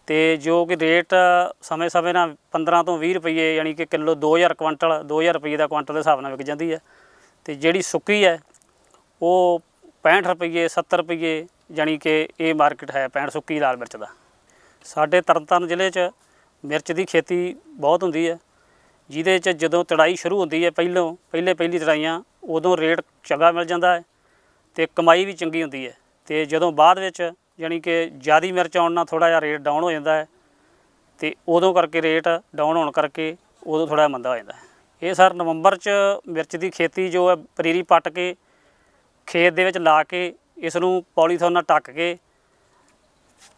ਤੇ ਜੋ ਕਿ ਰੇਟ ਸਮੇਂ-ਸਮੇਂ ਨਾਲ 15 ਤੋਂ 20 ਰੁਪਏ ਯਾਨੀ ਕਿ ਕਿਲੋ 2000 ਕੁਆਂਟਲ 2000 ਰੁਪਏ ਦਾ ਕੁਆਂਟਲ ਦੇ ਹਿਸਾਬ ਨਾਲ ਵਿਕ ਜਾਂਦੀ ਹੈ ਤੇ ਜਿਹੜੀ ਸੁੱਕੀ ਹੈ ਉਹ 65 ਰੁਪਏ 70 ਰੁਪਏ ਯਾਨੀ ਕਿ ਇਹ ਮਾਰਕੀਟ ਹੈ 65 ਸੁੱਕੀ ਲਾਲ ਮਿਰਚ ਦਾ। ਸਾਡੇ ਤਰਨਤਾਰਨ ਜ਼ਿਲ੍ਹੇ 'ਚ ਮਿਰਚ ਦੀ ਖੇਤੀ ਬਹੁਤ ਹੁੰਦੀ ਹੈ। ਜਿਹਦੇ 'ਚ ਜਦੋਂ ਤੜਾਈ ਸ਼ੁਰੂ ਹੁੰਦੀ ਹੈ ਪਹਿਲੋਂ, ਪਹਿਲੇ ਪਹਿਲੀ ਤੜਾਈਆਂ, ਉਦੋਂ ਰੇਟ ਚੰਗਾ ਮਿਲ ਜਾਂਦਾ ਹੈ ਤੇ ਕਮਾਈ ਵੀ ਚੰਗੀ ਹੁੰਦੀ ਹੈ। ਤੇ ਜਦੋਂ ਬਾਅਦ ਵਿੱਚ ਯਾਨੀ ਕਿ ਜਿਆਦੀ ਮਿਰਚ ਆਉਣ ਨਾਲ ਥੋੜਾ ਜਿਹਾ ਰੇਟ ਡਾਊਨ ਹੋ ਜਾਂਦਾ ਹੈ ਤੇ ਉਦੋਂ ਕਰਕੇ ਰੇਟ ਡਾਊਨ ਹੋਣ ਕਰਕੇ ਉਦੋਂ ਥੋੜਾ ਮੰਦਾ ਹੋ ਜਾਂਦਾ ਹੈ। ਇਹ ਸਰ ਨਵੰਬਰ 'ਚ ਮਿਰਚ ਦੀ ਖੇਤੀ ਜੋ ਹੈ ਪਰੀਰੀ ਪੱਟ ਕੇ, ਖੇਤ ਦੇ ਵਿੱਚ ਲਾ ਕੇ ਇਸ ਨੂੰ ਪੋਲੀਥੀਨ ਨਾਲ ਢੱਕ ਕੇ,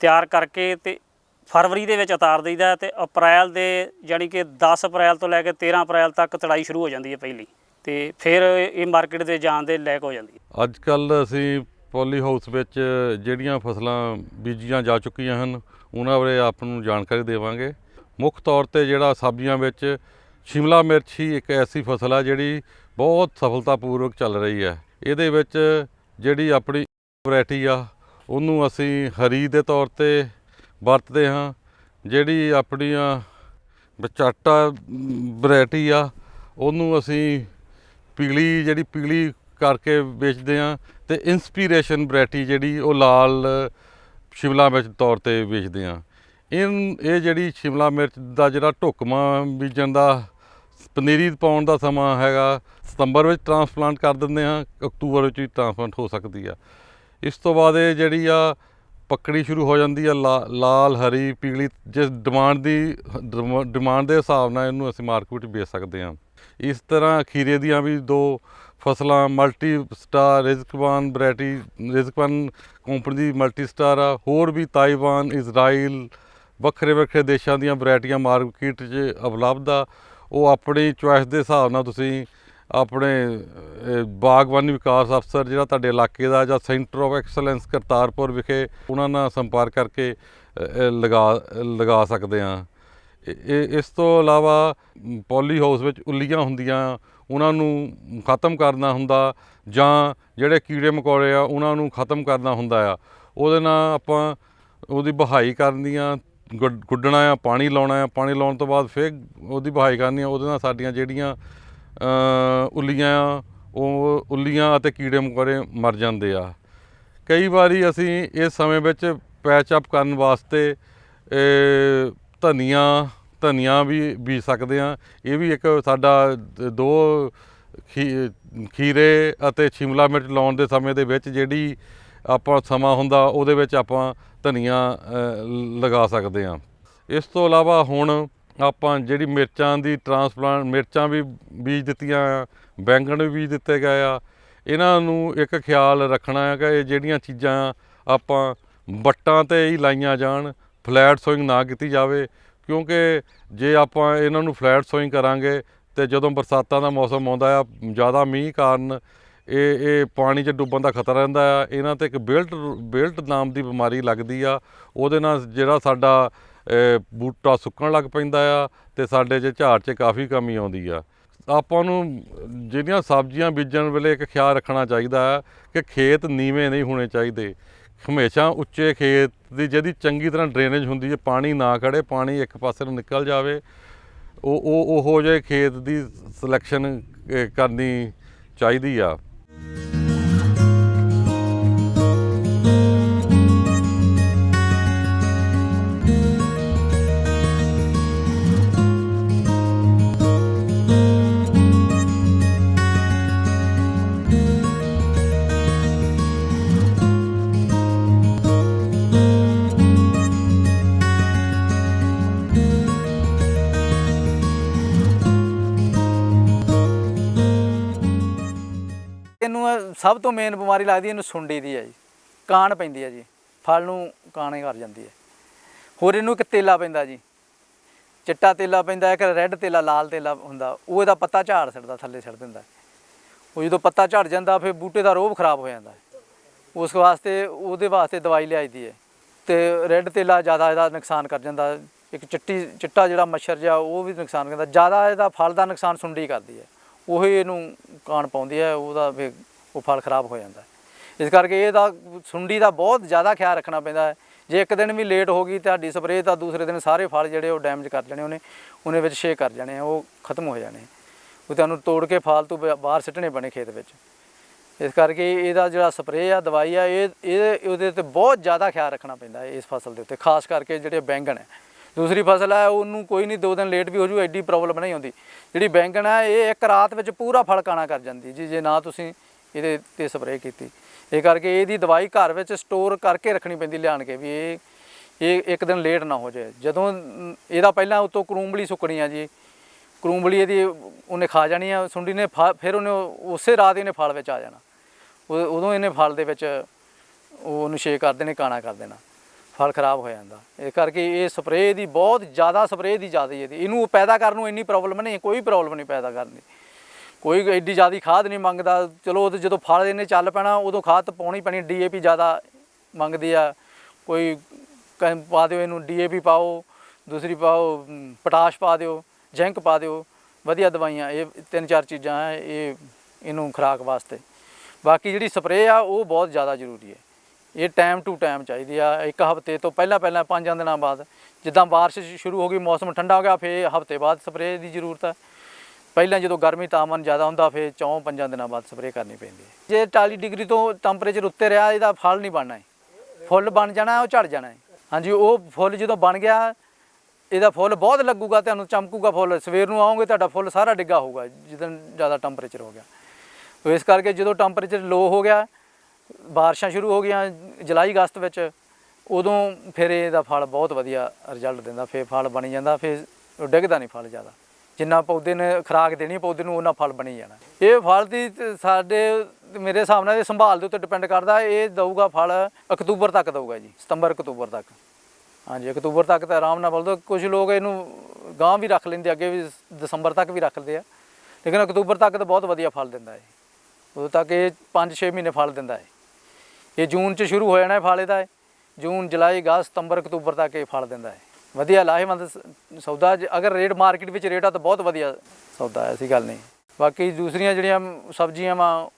ਤਿਆਰ ਕਰਕੇ ਤੇ ਫਰਵਰੀ ਦੇ ਵਿੱਚ ਉਤਾਰ ਦਈਦਾ ਹੈ ਤੇ ਅਪ੍ਰੈਲ ਦੇ ਯਾਨੀ ਕਿ 10 ਅਪ੍ਰੈਲ ਤੋਂ ਲੈ ਕੇ 13 ਅਪ੍ਰੈਲ ਤੱਕ ਤੜਾਈ ਸ਼ੁਰੂ ਹੋ ਜਾਂਦੀ ਹੈ ਪਹਿਲੀ। ਤੇ ਫਿਰ ਇਹ ਮਾਰਕੀਟ ਦੇ ਜਾਣ ਦੇ ਲਾਇਕ ਹੋ ਜਾਂਦੀ ਹੈ। ਅੱਜ ਕੱਲ ਅਸੀਂ ਪੋਲੀ ਹਾਊਸ ਵਿੱਚ ਜਿਹੜੀਆਂ ਫਸਲਾਂ ਬੀਜੀਆਂ ਜਾ ਚੁੱਕੀਆਂ ਹਨ, ਉਹਨਾਂ ਬਾਰੇ ਆਪ ਨੂੰ ਜਾਣਕਾਰੀ ਦੇਵਾਂਗੇ। ਮੁੱਖ ਤੌਰ ਤੇ ਜਿਹੜਾ ਸਬਜ਼ੀਆਂ ਵਿੱਚ ਸ਼ਿਮਲਾ ਮਿਰਚ ਹੀ ਇੱਕ ਐਸੀ ਫਸਲ ਆ ਜਿਹੜੀ ਬਹੁਤ ਸਫਲਤਾਪੂਰਵਕ ਚੱਲ ਰਹੀ ਹੈ। ਇਹਦੇ ਵਿੱਚ ਜਿਹੜੀ ਆਪਣੀ ਵੈਰਾਈਟੀ ਆ, ਉਹਨੂੰ ਅਸੀਂ ਹਰੀ ਦੇ ਤੌਰ ਤੇ ਵਰਤਦੇ ਹਾਂ। ਜਿਹੜੀ ਆਪਣੀਆਂ ਬਚਾਟਾ ਵੈਰਾਈਟੀ ਆ, ਉਹਨੂੰ ਅਸੀਂ ਪੀਲੀ ਜਿਹੜੀ ਪੀਲੀ ਕਰਕੇ ਵੇਚਦੇ ਆ ਤੇ ਇਨਸਪੀਰੇਸ਼ਨ ਵੈਰਾਈਟੀ ਜਿਹੜੀ ਉਹ ਲਾਲ ਸ਼ਿਮਲਾ ਮਿਰਚ ਤੌਰ ਤੇ ਵੇਚਦੇ ਆ ਇਹ ਇਹ ਜਿਹੜੀ ਸ਼ਿਮਲਾ ਮਿਰਚ ਦਾ ਜਿਹੜਾ ਢੁਕਵਾਂ ਬੀਜਣ ਦਾ, ਪਨੀਰੀ ਪਾਉਣ ਦਾ ਸਮਾਂ ਹੈਗਾ, ਸਤੰਬਰ ਵਿੱਚ ਟਰਾਂਸਪਲਾਂਟ ਕਰ ਦਿੰਦੇ ਆ ਅਕਤੂਬਰ ਵਿੱਚ ਵੀ ਟਰਾਂਸਪਲਾਂਟ ਹੋ ਸਕਦੀ ਆ। ਇਸ ਤੋਂ ਬਾਅਦ ਇਹ ਜਿਹੜੀ ਆ ਪੱਕੜੀ ਸ਼ੁਰੂ ਹੋ ਜਾਂਦੀ ਆ, ਲਾ- ਲਾਲ, ਹਰੀ, ਪੀਲੀ, ਜਿਸ ਡਿਮਾਂਡ ਦੀ ਡਿਮਾ- ਡਿਮਾਂਡ ਦੇ ਹਿਸਾਬ ਨਾਲ ਇਹਨੂੰ ਅਸੀਂ ਮਾਰਕੀਟ ਵਿੱਚ ਵੇਚ ਸਕਦੇ ਹਾਂ। ਇਸ ਤਰ੍ਹਾਂ ਖੀਰੇ ਦੀਆਂ ਵੀ ਦੋ ਫਸਲਾਂ multi star Rizkwan variety Rizkwan company ਦੀ ਮਲਟੀ ਸਟਾਰ ਆ, ਹੋਰ ਵੀ ਤਾਈਵਾਨ, ਇਜ਼ਰਾਈਲ, ਵੱਖਰੇ ਵੱਖਰੇ ਦੇਸ਼ਾਂ ਦੀਆਂ ਵੈਰਾਈਟੀਆਂ ਮਾਰਕੀਟ 'ਚ ਉਪਲਬਧ ਆ। ਉਹ ਆਪਣੀ ਚੁਆਇਸ ਦੇ ਹਿਸਾਬ ਨਾਲ ਤੁਸੀਂ ਆਪਣੇ ਬਾਗਬਾਨੀ ਵਿਕਾਸ ਅਫਸਰ ਜਿਹੜਾ ਤੁਹਾਡੇ ਇਲਾਕੇ ਦਾ ਜਾਂ ਸੈਂਟਰ ਆਫ ਐਕਸਲੈਂਸ ਕਰਤਾਰਪੁਰ ਵਿਖੇ ਉਹਨਾਂ ਨਾਲ ਸੰਪਰਕ ਕਰਕੇ ਲਗਾ ਲਗਾ ਸਕਦੇ ਆ ਇਸ ਤੋਂ ਇਲਾਵਾ ਪੋਲੀ ਹਾਊਸ ਵਿੱਚ ਉੱਲੀਆਂ ਹੁੰਦੀਆਂ, ਉਹਨਾਂ ਨੂੰ ਖਤਮ ਕਰਨਾ ਹੁੰਦਾ ਜਾਂ ਜਿਹੜੇ ਕੀੜੇ ਮਕੌੜੇ ਆ, ਉਹਨਾਂ ਨੂੰ ਖਤਮ ਕਰਨਾ ਹੁੰਦਾ ਆ। ਉਹਦੇ ਨਾਲ ਆਪਾਂ ਉਹਦੀ ਬਹਾਈ ਕਰਨੀ ਆ ਗੁੱਡ- ਗੁੱਡਣਾ ਆ, ਪਾਣੀ ਲਾਉਣਾ ਆ। ਪਾਣੀ ਲਾਉਣ ਤੋਂ ਬਾਅਦ ਫਿਰ ਉਹਦੀ ਬਹਾਈ ਕਰਨੀ ਆ। ਉਹਦੇ ਨਾਲ ਸਾਡੀਆਂ ਜਿਹੜੀਆਂ ਉੱਲੀਆਂ, ਉਹ ਉੱਲੀਆਂ ਅਤੇ ਕੀੜੇ ਮਕੌੜੇ ਮਰ ਜਾਂਦੇ ਆ। ਕਈ ਵਾਰੀ ਅਸੀਂ ਇਸ ਸਮੇਂ ਵਿੱਚ ਪੈਚ ਅਪ ਕਰਨ ਵਾਸਤੇ ਇਹ ਧਨੀਆ ਧਨੀਆ ਵੀ ਬੀਜ ਸਕਦੇ ਆ ਇਹ ਵੀ ਇੱਕ ਸਾਡਾ ਦੋ ਖੀ- ਖੀਰੇ ਅਤੇ ਸ਼ਿਮਲਾ ਮਿਰਚ ਲਾਉਣ ਦੇ ਸਮੇਂ ਦੇ ਵਿੱਚ ਜਿਹੜੀ ਆਪਾਂ ਸਮਾਂ ਹੁੰਦਾ, ਉਹਦੇ ਵਿੱਚ ਆਪਾਂ ਧਨੀਆ ਲਗਾ ਸਕਦੇ ਆ ਇਸ ਤੋਂ ਇਲਾਵਾ ਹੁਣ ਆਪਾਂ ਜਿਹੜੀ ਮਿਰਚਾਂ ਦੀ ਟਰਾਂਸਪਲਾਂਟ ਮਿਰਚਾਂ ਵੀ ਬੀਜ ਦਿੱਤੀਆਂ ਆ, ਬੈਂਗਣ ਵੀ ਬੀਜ ਦਿੱਤੇ ਗਏ ਆ, ਇਹਨਾਂ ਨੂੰ ਇੱਕ ਖਿਆਲ ਰੱਖਣਾ ਹੈ ਕਿ ਇਹ ਜਿਹੜੀਆਂ ਚੀਜ਼ਾਂ ਆਪਾਂ ਵੱਟਾਂ ਤੇ ਹੀ ਲਾਈਆਂ ਜਾਣ, ਫਲੈਟ ਸੋਇੰਗ ਨਾ ਕੀਤੀ ਜਾਵੇ, ਕਿਉਂਕਿ ਜੇ ਆਪਾਂ ਇਹਨਾਂ ਨੂੰ ਫਲੈਟ ਸੋਇੰਗ ਕਰਾਂਗੇ ਤੇ ਜਦੋਂ ਬਰਸਾਤਾਂ ਦਾ ਮੌਸਮ ਆਉਂਦਾ ਆ, ਜ਼ਿਆਦਾ ਮੀਂਹ ਕਾਰਨ ਇਹ ਇਹ ਪਾਣੀ 'ਚ ਡੁੱਬਣ ਦਾ ਖਤਰਾ ਰਹਿੰਦਾ ਆ, ਇਹਨਾਂ ਤੇ ਇੱਕ ਬੇਲਟ ਬੇਲਟ ਨਾਮ ਦੀ ਬਿਮਾਰੀ ਲੱਗਦੀ ਆ, ਉਹਦੇ ਨਾਲ ਜਿਹੜਾ ਸਾਡਾ ਬੂਟਾ ਸੁੱਕਣ ਲੱਗ ਪੈਂਦਾ ਆ ਤੇ ਸਾਡੇ ਜੇ ਝਾੜ 'ਚ ਕਾਫੀ ਕਮੀ ਆਉਂਦੀ ਆ। ਆਪਾਂ ਨੂੰ ਜਿਹੜੀਆਂ ਸਬਜ਼ੀਆਂ ਬੀਜਣ ਵੇਲੇ ਇੱਕ ਖਿਆਲ ਰੱਖਣਾ ਚਾਹੀਦਾ ਹੈ ਕਿ ਖੇਤ ਨੀਵੇਂ ਨਹੀਂ ਹੋਣੇ ਚਾਹੀਦੇ। ਹਮੇਸ਼ਾ ਉੱਚੇ ਖੇਤ ਦੀ ਜਿਹਦੀ ਚੰਗੀ ਤਰ੍ਹਾਂ ਡਰੇਨੇਜ ਹੁੰਦੀ ਹੈ, ਪਾਣੀ ਨਾ ਖੜੇ, ਪਾਣੀ ਇੱਕ ਪਾਸੇ ਨੂੰ ਨਿਕਲ ਜਾਵੇ। ਉਹ ਉਹ, ਉਹੋ ਜਿਹੇ ਖੇਤ ਦੀ ਸਿਲੈਕਸ਼ਨ ਕਰਨੀ ਚਾਹੀਦੀ ਆ। ਸਭ ਤੋਂ ਮੇਨ ਬਿਮਾਰੀ ਲੱਗਦੀ ਇਹਨੂੰ ਸੁੰਡੀ ਦੀ ਹੈ ਜੀ। ਕਾਣ ਪੈਂਦੀ ਹੈ ਜੀ। ਫਲ ਨੂੰ ਕਾਣੇ ਕਰ ਜਾਂਦੀ ਹੈ। ਹੋਰ ਇਹਨੂੰ ਇੱਕ ਤੇਲਾ ਪੈਂਦਾ ਜੀ। ਚਿੱਟਾ ਤੇਲਾ ਪੈਂਦਾ, ਇੱਕ ਰੈੱਡ ਤੇਲਾ, ਲਾਲ ਤੇਲਾ ਹੁੰਦਾ। ਉਹ ਇਹਦਾ ਪੱਤਾ ਝਾੜ ਛੱਡਦਾ, ਥੱਲੇ ਛੱਡ ਦਿੰਦਾ। ਉਹ ਜਦੋਂ ਪੱਤਾ ਝੜ ਜਾਂਦਾ, ਫਿਰ ਬੂਟੇ ਦਾ ਰੋਹ ਖਰਾਬ ਹੋ ਜਾਂਦਾ। ਉਸ ਵਾਸਤੇ, ਉਹਦੇ ਵਾਸਤੇ ਦਵਾਈ ਲਿਆਈਦੀ ਹੈ। ਤੇ ਰੈੱਡ ਤੇਲਾ ਜ਼ਿਆਦਾ ਇਹਦਾ ਨੁਕਸਾਨ ਕਰ ਜਾਂਦਾ। ਇੱਕ ਚਿੱਟੀ, ਚਿੱਟਾ ਜਿਹੜਾ ਮੱਛਰ ਜਿਹਾ, ਉਹ ਵੀ ਨੁਕਸਾਨ ਕਰਦਾ। ਜ਼ਿਆਦਾ ਇਹਦਾ ਫਲ ਦਾ ਨੁਕਸਾਨ ਸੁੰਡੀ ਕਰਦੀ ਹੈ। ਉਹੀ ਇਹਨੂੰ ਕਾਣ ਪਾਉਂਦੀ ਹੈ, ਉਹਦਾ ਫਿਰ ਉਹ ਫਲ ਖਰਾਬ ਹੋ ਜਾਂਦਾ ਇਸ ਕਰਕੇ ਇਹਦਾ ਸੁੰਡੀ ਦਾ ਬਹੁਤ ਜ਼ਿਆਦਾ ਖਿਆਲ ਰੱਖਣਾ ਪੈਂਦਾ ਹੈ। ਜੇ ਇੱਕ ਦਿਨ ਵੀ ਲੇਟ ਹੋ ਗਈ ਤੁਹਾਡੀ ਸਪਰੇਅ ਤਾਂ ਦੂਸਰੇ ਦਿਨ ਸਾਰੇ ਫਲ ਜਿਹੜੇ ਉਹ ਡੈਮੇਜ ਕਰ ਜਾਣੇ ਉਹਨੇ ਉਹਨੇ ਵਿੱਚ ਛੇ ਕਰ ਜਾਣੇ ਆ, ਉਹ ਖਤਮ ਹੋ ਜਾਣੇ ਉਹ ਤੁਹਾਨੂੰ ਤੋੜ ਕੇ ਫਾਲਤੂ ਬ- ਬਾਹਰ ਸਿੱਟਣੇ ਬਣੇ ਖੇਤ ਵਿੱਚ। ਇਸ ਕਰਕੇ ਇਹਦਾ ਜਿਹੜਾ ਸਪਰੇਅ ਆ ਦਵਾਈ ਆ ਇਹ ਇਹ ਉਹਦੇ ਤੇ ਬਹੁਤ ਜ਼ਿਆਦਾ ਖਿਆਲ ਰੱਖਣਾ ਪੈਂਦਾ ਹੈ ਇਸ ਫਸਲ ਦੇ ਉੱਤੇ ਖਾਸ ਕਰਕੇ ਜਿਹੜੇ ਬੈਂਗਣ ਹੈ। ਦੂਸਰੀ ਫਸਲ ਹੈ ਉਹਨੂੰ ਕੋਈ ਨਹੀਂ ਦੋ ਦਿਨ ਲੇਟ ਵੀ ਹੋ ਜੂ ਐਡੀ ਪ੍ਰੋਬਲਮ ਨਹੀਂ ਆਉਂਦੀ। ਜਿਹੜੀ ਬੈਂਗਣ ਹੈ ਇਹ ਇੱਕ ਰਾਤ ਵਿੱਚ ਪੂਰਾ ਫਲ ਕਾਣਾ ਕਰ ਜਾਂਦੀ ਜੀ ਜੇ ਨਾ ਤੁਸੀਂ ਇਹਦੇ ਤੇ ਸਪਰੇਅ ਕੀਤੀ। ਇਹ ਕਰਕੇ ਇਹਦੀ ਦਵਾਈ ਘਰ ਵਿੱਚ ਸਟੋਰ ਕਰਕੇ ਰੱਖਣੀ ਪੈਂਦੀ ਲਿਆਣ ਕੇ ਵੀ ਇਹ ਇਹ ਇੱਕ ਦਿਨ ਲੇਟ ਨਾ ਹੋ ਜਾਏ। ਜਦੋਂ ਇਹਦਾ ਪਹਿਲਾਂ ਉਤੋਂ ਕਰੂੰਬਲੀ ਸੁੱਕਣੀ ਆ ਜੀ, ਕਰੂੰਬਲੀ ਇਹਦੀ ਉਹਨੇ ਖਾ ਜਾਣੀ ਆ, ਸੁੰਡੀ ਨੇ ਫਿਰ ਉਹਨੇ ਉਸੇ ਰਾਤ ਇਹਨੇ ਫਲ ਵਿੱਚ ਆ ਜਾਣਾ। ਉਹ- ਉਦੋਂ ਇਹਨੇ ਫਲ ਦੇ ਵਿੱਚ ਉਹਨੂੰ ਛੇ ਕਰ ਦੇਣੇ, ਕਾਣਾ ਕਰ ਦੇਣਾ। ਫਲ ਖਰਾਬ ਹੋ ਜਾਂਦਾ। ਇਸ ਕਰਕੇ ਇਹ ਸਪਰੇਅ ਦੀ ਬਹੁਤ ਜ਼ਿਆਦਾ ਸਪਰੇਅ ਦੀ ਜ਼ਿਆਦਾ ਇਹਦੀ ਇਹਨੂੰ ਪੈਦਾ ਕਰਨ ਨੂੰ ਇੰਨੀ ਪ੍ਰੋਬਲਮ ਨਹੀਂ, ਕੋਈ ਪ੍ਰੋਬਲਮ ਨਹੀਂ ਪੈਦਾ ਕਰਨ। ਦੀ ਕੋਈ ਐਡੀ ਜ਼ਿਆਦਾ ਖਾਦ ਨਹੀਂ ਮੰਗਦਾ। ਚਲੋ ਉਹ ਜਦੋਂ ਫਲ ਇਹਨੇ ਚੱਲ ਪੈਣਾ, ਉਦੋਂ ਖਾਦ ਤਾਂ ਪਾਉਣੀ ਪੈਣੀ, ਡੀਏਪੀ ਜ਼ਿਆਦਾ ਮੰਗਦੀ ਆ। ਕੋਈ ਕਹਿ- ਪਾ ਦਿਓ ਇਹਨੂੰ, ਡੀਏਪੀ ਪਾਓ, ਦੂਸਰੀ ਪਾਓ ਪੋਟਾਸ਼ ਪਾ ਦਿਓ ਜ਼ਿੰਕ ਪਾ ਦਿਓ। ਵਧੀਆ ਦਵਾਈਆਂ, ਇਹ ਤਿੰਨ ਚਾਰ ਚੀਜ਼ਾਂ ਹੈ ਇਹ ਇਹਨੂੰ ਖੁਰਾਕ ਵਾਸਤੇ। ਬਾਕੀ ਜਿਹੜੀ ਸਪਰੇਅ ਆ, ਉਹ ਬਹੁਤ ਜ਼ਿਆਦਾ ਜ਼ਰੂਰੀ ਹੈ ਇਹ ਟਾਈਮ ਟੂ ਟਾਈਮ ਚਾਹੀਦੀ ਆ। ਇੱਕ ਹਫ਼ਤੇ ਤੋਂ ਪਹਿਲਾਂ ਪਹਿਲਾਂ, ਪੰਜ ਦਿਨਾਂ ਬਾਅਦ, ਜਿੱਦਾਂ ਬਾਰਿਸ਼ ਸ਼ੁਰੂ ਹੋ ਗਈ, ਮੌਸਮ ਠੰਡਾ ਹੋ ਗਿਆ, ਫੇਰ ਹਫ਼ਤੇ ਬਾਅਦ ਸਪਰੇਅ ਦੀ ਜ਼ਰੂਰਤ ਹੈ ਪਹਿਲਾਂ ਜਦੋਂ ਗਰਮੀ ਤਾਪਮਾਨ ਜ਼ਿਆਦਾ ਹੁੰਦਾ, ਫਿਰ ਚੌਂ ਪੰਜਾਂ ਦਿਨਾਂ ਬਾਅਦ ਸਪਰੇਅ ਕਰਨੀ ਪੈਂਦੀ ਹੈ। ਜੇ 40 ਡਿਗਰੀ ਤੋਂ ਟੈਂਪਰੇਚਰ ਉੱਤੇ ਰਿਹਾ, ਇਹਦਾ ਫਲ ਨਹੀਂ ਬਣਨਾ ਫੁੱਲ ਬਣ ਜਾਣਾ ਉਹ ਝੜ ਜਾਣਾ ਹੈ। ਹਾਂਜੀ, ਉਹ ਫੁੱਲ ਜਦੋਂ ਬਣ ਗਿਆ, ਇਹਦਾ ਫੁੱਲ ਬਹੁਤ ਲੱਗੂਗਾ, ਤੁਹਾਨੂੰ ਚਮਕੂਗਾ ਫੁੱਲ। ਸਵੇਰ ਨੂੰ ਆਓਗੇ, ਤੁਹਾਡਾ ਫੁੱਲ ਸਾਰਾ ਡਿੱਗਾ ਹੋਊਗਾ ਜਦੋਂ ਜ਼ਿਆਦਾ ਟੈਂਪਰੇਚਰ ਹੋ ਗਿਆ। ਤੋ ਇਸ ਕਰਕੇ ਜਦੋਂ ਟੈਂਪਰੇਚਰ ਲੋ ਹੋ ਗਿਆ, ਬਾਰਿਸ਼ਾਂ ਸ਼ੁਰੂ ਹੋ ਗਈਆਂ ਜੁਲਾਈ ਅਗਸਤ ਵਿੱਚ, ਉਦੋਂ ਫਿਰ ਇਹਦਾ ਫਲ ਬਹੁਤ ਵਧੀਆ ਰਿਜ਼ਲਟ ਦਿੰਦਾ, ਫਿਰ ਫਲ ਬਣੀ ਜਾਂਦਾ, ਫਿਰ ਉਹ ਡਿੱਗਦਾ ਨਹੀਂ ਫਲ ਜ਼ਿਆਦਾ। ਜਿੰਨਾ ਪੌਦੇ ਨੇ ਖੁਰਾਕ ਦੇਣੀ, ਪੌਦੇ ਨੂੰ ਉਹਨਾਂ ਫਲ ਬਣੀ ਜਾਣਾ। ਇਹ ਫਲ ਦੀ ਸਾਡੇ, ਮੇਰੇ ਹਿਸਾਬ ਨਾਲ ਇਹ ਸੰਭਾਲ ਦੇ ਉੱਤੇ ਡਿਪੈਂਡ ਕਰਦਾ, ਇਹ ਦਊਗਾ ਫਲ ਅਕਤੂਬਰ ਤੱਕ ਦਊਗਾ ਜੀ, ਸਤੰਬਰ, ਅਕਤੂਬਰ ਤੱਕ। ਹਾਂਜੀ, ਅਕਤੂਬਰ ਤੱਕ ਤਾਂ ਆਰਾਮ ਨਾਲ ਬੋਲਦਾ ਕੁਝ ਲੋਕ ਇਹਨੂੰ ਗਾਂ ਵੀ ਰੱਖ ਲੈਂਦੇ, ਅੱਗੇ ਵੀ ਦਸੰਬਰ ਤੱਕ ਵੀ ਰੱਖਦੇ ਆ। ਲੇਕਿਨ ਅਕਤੂਬਰ ਤੱਕ ਤਾਂ ਬਹੁਤ ਵਧੀਆ ਫਲ ਦਿੰਦਾ ਹੈ ਉਦੋਂ ਤੱਕ ਇਹ 5-6 ਮਹੀਨੇ ਫਲ ਦਿੰਦਾ ਹੈ ਇਹ ਜੂਨ ਚ ਸ਼ੁਰੂ ਹੋ ਜਾਣਾ ਫਲ ਇਹਦਾ ਹੈ ਜੂਨ, ਜੁਲਾਈ, ਅਗਸਤ, ਸਤੰਬਰ, ਅਕਤੂਬਰ ਤੱਕ ਇਹ ਫਲ ਦਿੰਦਾ ਹੈ ਵਧੀਆ ਲਾਹੇਵੰਦ ਸ- ਸੌਦਾ ਜੇ- ਅਗਰ ਰੇਟ ਮਾਰਕੀਟ ਵਿੱਚ ਰੇਟ ਆ ਤਾਂ ਬਹੁਤ ਵਧੀਆ ਸੌਦਾ ਹੈ, ਐਸੀ ਗੱਲ ਨਹੀਂ ਬਾਕੀ ਦੂਸਰੀਆਂ ਜਿਹੜੀਆਂ ਸਬਜ਼ੀਆਂ ਵਾ,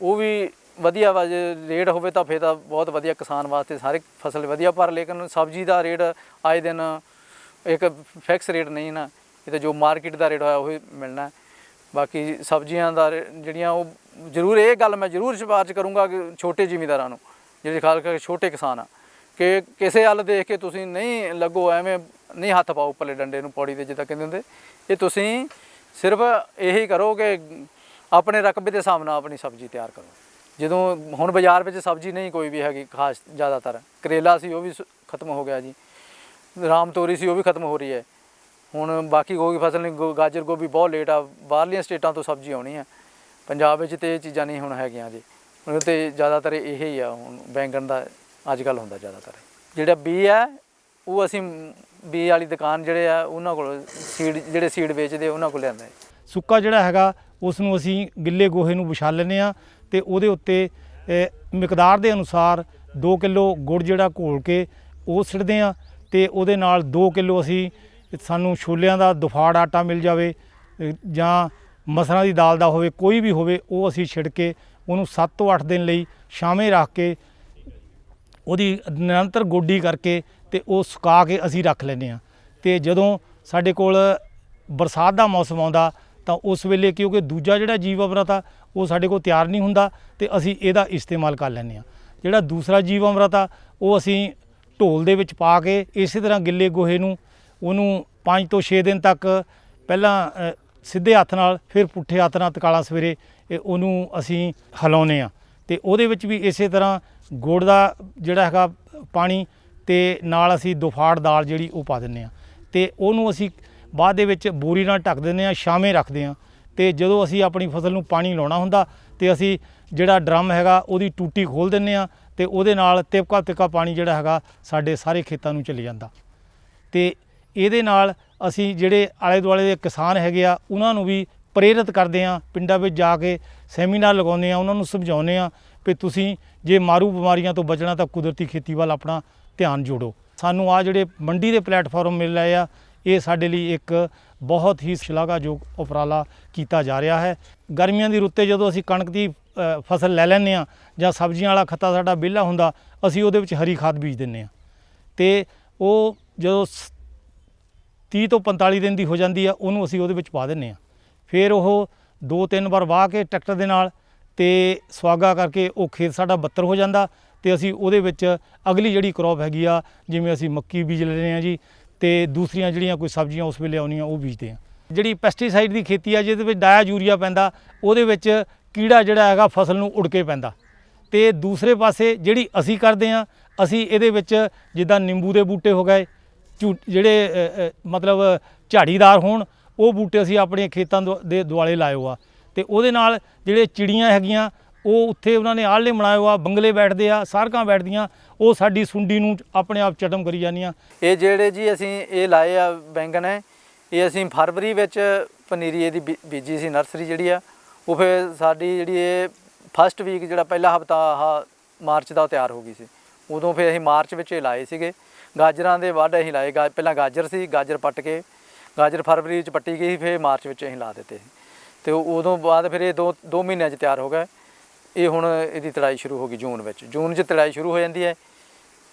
ਉਹ ਵੀ ਵਧੀਆ ਵਾ, ਜੇ ਰੇਟ ਹੋਵੇ ਤਾਂ ਫਿਰ ਤਾਂ ਬਹੁਤ ਵਧੀਆ ਕਿਸਾਨ ਵਾਸਤੇ ਸਾਰੇ ਫਸਲ ਵਧੀਆ ਪਰ ਲੇਕਿਨ ਸਬਜ਼ੀ ਦਾ ਰੇਟ ਆਏ ਦਿਨ ਇੱਕ ਫਿਕਸ ਰੇਟ ਨਹੀਂ ਨਾ, ਇਹ ਤਾਂ ਜੋ ਮਾਰਕੀਟ ਦਾ ਰੇਟ ਹੋਇਆ ਉਹ ਮਿਲਣਾ ਹੈ। ਬਾਕੀ ਸਬਜ਼ੀਆਂ ਦਾ ਰੇ- ਜਿਹੜੀਆਂ ਉਹ ਜ਼ਰੂਰ, ਇਹ ਗੱਲ ਮੈਂ ਜ਼ਰੂਰ ਸਿਫਾਰਿਸ਼ ਕਰੂੰਗਾ ਕਿ ਛੋਟੇ ਜ਼ਿਮੀਂਦਾਰਾਂ ਨੂੰ, ਜਿਹੜੇ ਖਾਸ ਕਰਕੇ ਛੋਟੇ ਕਿਸਾਨ ਆ ਕਿ ਕਿਸੇ ਵੱਲ ਦੇਖ ਕੇ ਤੁਸੀਂ ਨਹੀਂ ਲੱਗੋ, ਐਵੇਂ ਨਹੀਂ ਹੱਥ ਪਾਓ ਉੱਪਰਲੇ ਡੰਡੇ ਨੂੰ, ਪੌੜੀ ਤੇ ਜਿੱਦਾਂ ਕਹਿੰਦੇ ਹੁੰਦੇ। ਇਹ ਤੁਸੀਂ ਸਿਰਫ ਇਹੀ ਕਰੋ ਕਿ ਆਪਣੇ ਰਕਬੇ ਦੇ ਹਿਸਾਬ ਨਾਲ ਆਪਣੀ ਸਬਜ਼ੀ ਤਿਆਰ ਕਰੋ। ਜਦੋਂ ਹੁਣ ਬਾਜ਼ਾਰ ਵਿੱਚ ਸਬਜ਼ੀ ਨਹੀਂ ਕੋਈ ਵੀ ਹੈਗੀ ਖਾਸ ਜ਼ਿਆਦਾਤਰ, ਕਰੇਲਾ ਸੀ ਉਹ ਵੀ ਸ- ਖਤਮ ਹੋ ਗਿਆ ਜੀ। ਰਾਮ ਤੋਰੀ ਸੀ ਉਹ ਵੀ ਖਤਮ ਹੋ ਰਹੀ ਹੈ। ਹੁਣ ਬਾਕੀ ਕੋਈ ਫਸਲ ਨਹੀਂ, ਗੋ- ਗਾਜਰ ਗੋਭੀ ਬਹੁਤ ਲੇਟ ਆ, ਬਾਹਰਲੀਆਂ ਸਟੇਟਾਂ ਤੋਂ ਸਬਜ਼ੀ ਆਉਣੀ ਆ ਪੰਜਾਬ ਵਿੱਚ ਤੇ ਇਹ ਚੀਜ਼ਾਂ ਨਹੀਂ ਹੁਣ ਹੈਗੀਆਂ ਜੀ। ਹੁਣ ਤੇ ਜ਼ਿਆਦਾਤਰ ਇਹ ਹੀ ਆ, ਹੁਣ ਬੈਂਗਣ ਦਾ ਅੱਜ ਕੱਲ ਹੁੰਦਾ ਜ਼ਿਆਦਾਤਰ। ਜਿਹੜਾ ਬੀ ਹੈ, ਉਹ ਅਸੀਂ ਬੀ ਵਾਲੀ ਦੁਕਾਨ ਜਿਹੜੇ ਆ, ਉਹਨਾਂ ਕੋਲ ਸੀਡ ਜਿਹੜੇ ਸੀਡ ਵੇਚਦੇ, ਉਹਨਾਂ ਕੋਲ ਲਿਆਂਦਾ। ਸੁੱਕਾ ਜਿਹੜਾ ਹੈਗਾ ਉਸ ਨੂੰ ਅਸੀਂ ਗਿੱਲੇ ਗੋਹੇ ਨੂੰ ਵਿਛਾ ਲੈਂਦੇ ਆ ਤੇ ਉਹਦੇ ਉੱਤੇ ਮਿਕਦਾਰ ਦੇ ਅਨੁਸਾਰ 2 ਕਿਲੋ ਗੁੜ ਜਿਹੜਾ ਘੋਲ ਕੇ ਉਹ ਸਿੱਟਦੇ ਆ ਤੇ ਉਹਦੇ ਨਾਲ 2 ਕਿਲੋ ਅਸੀਂ ਸਾਨੂੰ ਛੋਲਿਆਂ ਦਾ ਦੁਫਾੜ ਆਟਾ ਮਿਲ ਜਾਵੇ ਜਾਂ ਮਸਰਾਂ ਦੀ ਦਾਲ ਦਾ ਹੋਵੇ, ਕੋਈ ਵੀ ਹੋਵੇ, ਉਹ ਅਸੀਂ ਛਿੜ ਕੇ ਉਹਨੂੰ 7 ਤੋਂ 8 ਦਿਨ ਲਈ ਛਾਵੇਂ ਰੱਖ ਕੇ ਉਹਦੀ ਨਿਰੰਤਰ ਗੋਡੀ ਕਰਕੇ ਤੇ ਉਹ ਸੁਕਾ ਕੇ ਅਸੀਂ ਰੱਖ ਲੈਂਦੇ ਆ ਤੇ ਜਦੋਂ ਸਾਡੇ ਕੋਲ ਬਰਸਾਤ ਦਾ ਮੌਸਮ ਆਉਂਦਾ, ਤਾਂ ਉਸ ਵੇਲੇ ਕਿਉਂਕਿ ਦੂਜਾ ਜਿਹੜਾ ਜੀਵ ਅਮਰਤ ਆ, ਉਹ ਸਾਡੇ ਕੋਲ ਤਿਆਰ ਨਹੀਂ ਹੁੰਦਾ ਤੇ ਅਸੀਂ ਇਹਦਾ ਇਸਤੇਮਾਲ ਕਰ ਲੈਂਦੇ ਆ ਜਿਹੜਾ ਦੂਸਰਾ ਜੀਵ ਅਮਰਤ ਆ, ਉਹ ਅਸੀਂ ਢੋਲ ਦੇ ਵਿੱਚ ਪਾ ਕੇ ਇਸੇ ਤਰ੍ਹਾਂ ਗਿੱਲੇ ਗੋਹੇ ਨੂੰ, ਉਹਨੂੰ 5 ਤੋਂ 6 ਦਿਨ ਤੱਕ ਪਹਿਲਾਂ ਸਿੱਧੇ ਹੱਥ ਨਾਲ, ਫਿਰ ਪੁੱਠੇ ਹੱਥ ਨਾਲ ਤਕਾਲਾ ਸਵੇਰੇ, ਇਹ ਉਹਨੂੰ ਅਸੀਂ ਹਿਲਾਉਂਦੇ ਆ ਤੇ ਉਹਦੇ ਵਿੱਚ ਵੀ ਇਸੇ ਤਰ੍ਹਾਂ ਗੁੜ ਦਾ ਜਿਹੜਾ ਹੈਗਾ ਪਾਣੀ ਤੇ ਨਾਲ ਅਸੀਂ ਦੁਫਾੜ ਦਾਲ ਜਿਹੜੀ ਉਹ ਪਾ ਦਿੰਨੇ ਆ ਤੇ ਉਹਨੂੰ ਅਸੀਂ ਬਾਅਦ ਦੇ ਵਿੱਚ ਬੋਰੀ ਨਾਲ ਢੱਕ ਦਿੰਨੇ ਆ ਛਾਵੇਂ ਰੱਖਦੇ ਆ ਤੇ ਜਦੋਂ ਅਸੀਂ ਆਪਣੀ ਫਸਲ ਨੂੰ ਪਾਣੀ ਲਾਉਣਾ ਹੁੰਦਾ ਤੇ ਅਸੀਂ ਜਿਹੜਾ ਡਰਮ ਹੈਗਾ ਉਹਦੀ ਟੂਟੀ ਖੋਲ ਦਿੰਨੇ ਆ ਤੇ ਉਹਦੇ ਨਾਲ ਤਿਪਕਾ ਤਿਪਕਾ ਪਾਣੀ ਜਿਹੜਾ ਹੈਗਾ ਸਾਡੇ ਸਾਰੇ ਖੇਤਾਂ ਨੂੰ ਚਲੇ ਜਾਂਦਾ। ਤੇ ਇਹਦੇ ਨਾਲ ਅਸੀਂ ਜਿਹੜੇ ਆਲੇ ਦੁਆਲੇ ਦੇ ਕਿਸਾਨ ਹੈਗੇ ਆ, ਉਹਨਾਂ ਨੂੰ ਵੀ ਪ੍ਰੇਰਿਤ ਕਰਦੇ ਆ ਪਿੰਡਾਂ ਵਿੱਚ ਜਾ ਕੇ ਸੈਮੀਨਾਰ ਲਗਾਉਂਦੇ ਆ ਉਹਨਾਂ ਨੂੰ ਸਮਝਾਉਂਦੇ ਆ ਵੀ ਤੁਸੀਂ ਜੇ ਮਾਰੂ ਬਿਮਾਰੀਆਂ ਤੋਂ ਬਚਣਾ ਤਾਂ ਕੁਦਰਤੀ ਖੇਤੀ ਵੱਲ ਆਪਣਾ ਧਿਆਨ ਜੋੜੋ। ਸਾਨੂੰ ਆ ਜਿਹੜੇ ਮੰਡੀ ਦੇ ਪਲੇਟਫਾਰਮ ਮਿਲ ਰਹੇ ਆ, ਇਹ ਸਾਡੇ ਲਈ ਇੱਕ ਬਹੁਤ ਹੀ ਸ਼ਲਾਘਾਯੋਗ ਉਪਰਾਲਾ ਕੀਤਾ ਜਾ ਰਿਹਾ ਹੈ। ਗਰਮੀਆਂ ਦੀ ਰੁੱਤੇ ਜਦੋਂ ਅਸੀਂ ਕਣਕ ਦੀ ਫਸਲ ਲੈ ਲੈਂਦੇ ਆ ਜਾਂ ਸਬਜ਼ੀਆਂ ਵਾਲਾ ਖੱਤਾ ਸਾਡਾ ਵਿਹਲਾ ਹੁੰਦਾ, ਅਸੀਂ ਉਹਦੇ ਵਿੱਚ ਹਰੀ ਖਾਦ ਬੀਜ ਦਿੰਦੇ ਆ ਤੇ ਉਹ ਜਦੋਂ ਸ- 30 ਤੋਂ 45 ਦਿਨ ਦੀ ਹੋ ਜਾਂਦੀ ਆ, ਉਹਨੂੰ ਅਸੀਂ ਉਹਦੇ ਵਿੱਚ ਪਾ ਦਿੰਨੇ ਆ ਫਿਰ ਉਹ ਦੋ ਤਿੰਨ ਵਾਰ ਵਾਹ ਕੇ ਟਰੈਕਟਰ ਦੇ ਨਾਲ ਤੇ ਸਵਾਗਾ ਕਰਕੇ ਉਹ ਖੇਤ ਸਾਡਾ 72 ਹੋ ਜਾਂਦਾ ਤੇ ਅਸੀਂ ਉਹਦੇ ਵਿੱਚ ਅਗਲੀ ਜਿਹੜੀ ਕ੍ਰੌਪ ਹੈਗੀ ਆ, ਜਿਵੇਂ ਅਸੀਂ ਮੱਕੀ ਬੀਜ ਲੈਂਦੇ ਆ ਜੀ ਤੇ ਦੂਸਰੀਆਂ ਜਿਹੜੀਆਂ ਕੋਈ ਸਬਜ਼ੀਆਂ ਉਸ ਵੇਲੇ ਆਉਣੀਆਂ ਉਹ ਬੀਜਦੇ ਆ ਜਿਹੜੀ ਪੈਸਟੀਸਾਈਡ ਦੀ ਖੇਤੀ ਆ, ਜਿਹਦੇ ਵਿੱਚ ਡਾਇਆ ਯੂਰੀਆ ਪੈਂਦਾ, ਉਹਦੇ ਵਿੱਚ ਕੀੜਾ ਜਿਹੜਾ ਹੈਗਾ ਫਸਲ ਨੂੰ ਉੜ ਕੇ ਪੈਂਦਾ। ਤੇ ਦੂਸਰੇ ਪਾਸੇ ਜਿਹੜੀ ਅਸੀਂ ਕਰਦੇ ਆ ਅਸੀਂ ਇਹਦੇ ਵਿੱਚ ਜਿੱਦਾਂ ਨਿੰਬੂ ਦੇ ਬੂਟੇ ਹੋ ਗਏ, ਝੂ ਜਿਹੜੇ ਮਤਲਬ ਝਾੜੀਦਾਰ ਹੋਣ, ਉਹ ਬੂਟੇ ਅਸੀਂ ਆਪਣੇ ਖੇਤਾਂ ਦੁ- ਦੇ ਦੁਆਲੇ ਲਾਇਓ ਆ। ਤੇ ਉਹਦੇ ਨਾਲ ਜਿਹੜੇ ਚਿੜੀਆਂ ਹੈਗੀਆਂ, ਉਹ ਉੱਥੇ ਉਹਨਾਂ ਨੇ ਆਲ੍ਹਣੇ ਬਣਾਏ ਆ, ਬੰਗਲੇ ਬੈਠਦੇ ਆ, ਸਾਰਕਾਂ ਬੈਠਦੀਆਂ, ਉਹ ਸਾਡੀ ਸੁੰਡੀ ਨੂੰ ਆਪਣੇ ਆਪ ਚਟਮ ਕਰੀ ਜਾਂਦੀਆਂ। ਇਹ ਜਿਹੜੇ ਜੀ ਅਸੀਂ ਇਹ ਲਾਏ ਆ ਬੈਂਗਣ ਹੈ ਇਹ ਅਸੀਂ ਫਰਵਰੀ ਵਿੱਚ ਪਨੀਰੀ ਇਹਦੀ ਬੀ- ਬੀਜੀ ਸੀ, ਨਰਸਰੀ ਜਿਹੜੀ ਆ, ਉਹ ਫਿਰ ਸਾਡੀ ਜਿਹੜੀ ਇਹ ਫਸਟ ਵੀਕ ਜਿਹੜਾ ਪਹਿਲਾ ਹਫਤਾ ਆਹ ਮਾਰਚ ਦਾ ਤਿਆਰ ਹੋ ਗਈ ਸੀ। ਉਦੋਂ ਫਿਰ ਅਸੀਂ ਮਾਰਚ ਵਿੱਚ ਇਹ ਲਾਏ ਸੀਗੇ। ਗਾਜਰਾਂ ਦੇ ਵੱਢ ਅਸੀਂ ਲਾਏ, ਗਾ- ਪਹਿਲਾਂ ਗਾਜਰ ਸੀ, ਗਾਜਰ ਪੱਟ ਕੇ, ਗਾਜਰ ਫਰਵਰੀ ਵਿੱਚ ਪੱਟੀ ਗਈ ਫਿਰ ਮਾਰਚ ਵਿੱਚ ਅਸੀਂ ਲਾ ਦਿੱਤੇ। ਸੀ ਤੇ ਉਹ- ਉਦੋਂ ਬਾਅਦ ਫਿਰ ਇਹ ਦੋ ਦੋ ਮਹੀਨਿਆਂ 'ਚ ਤਿਆਰ ਹੋ ਗਿਆ। ਇਹ ਹੁਣ ਇਹਦੀ ਤੜਾਈ ਸ਼ੁਰੂ ਹੋ ਗਈ ਜੂਨ ਵਿੱਚ। ਜੂਨ 'ਚ ਤੜਾਈ ਸ਼ੁਰੂ ਹੋ ਜਾਂਦੀ ਹੈ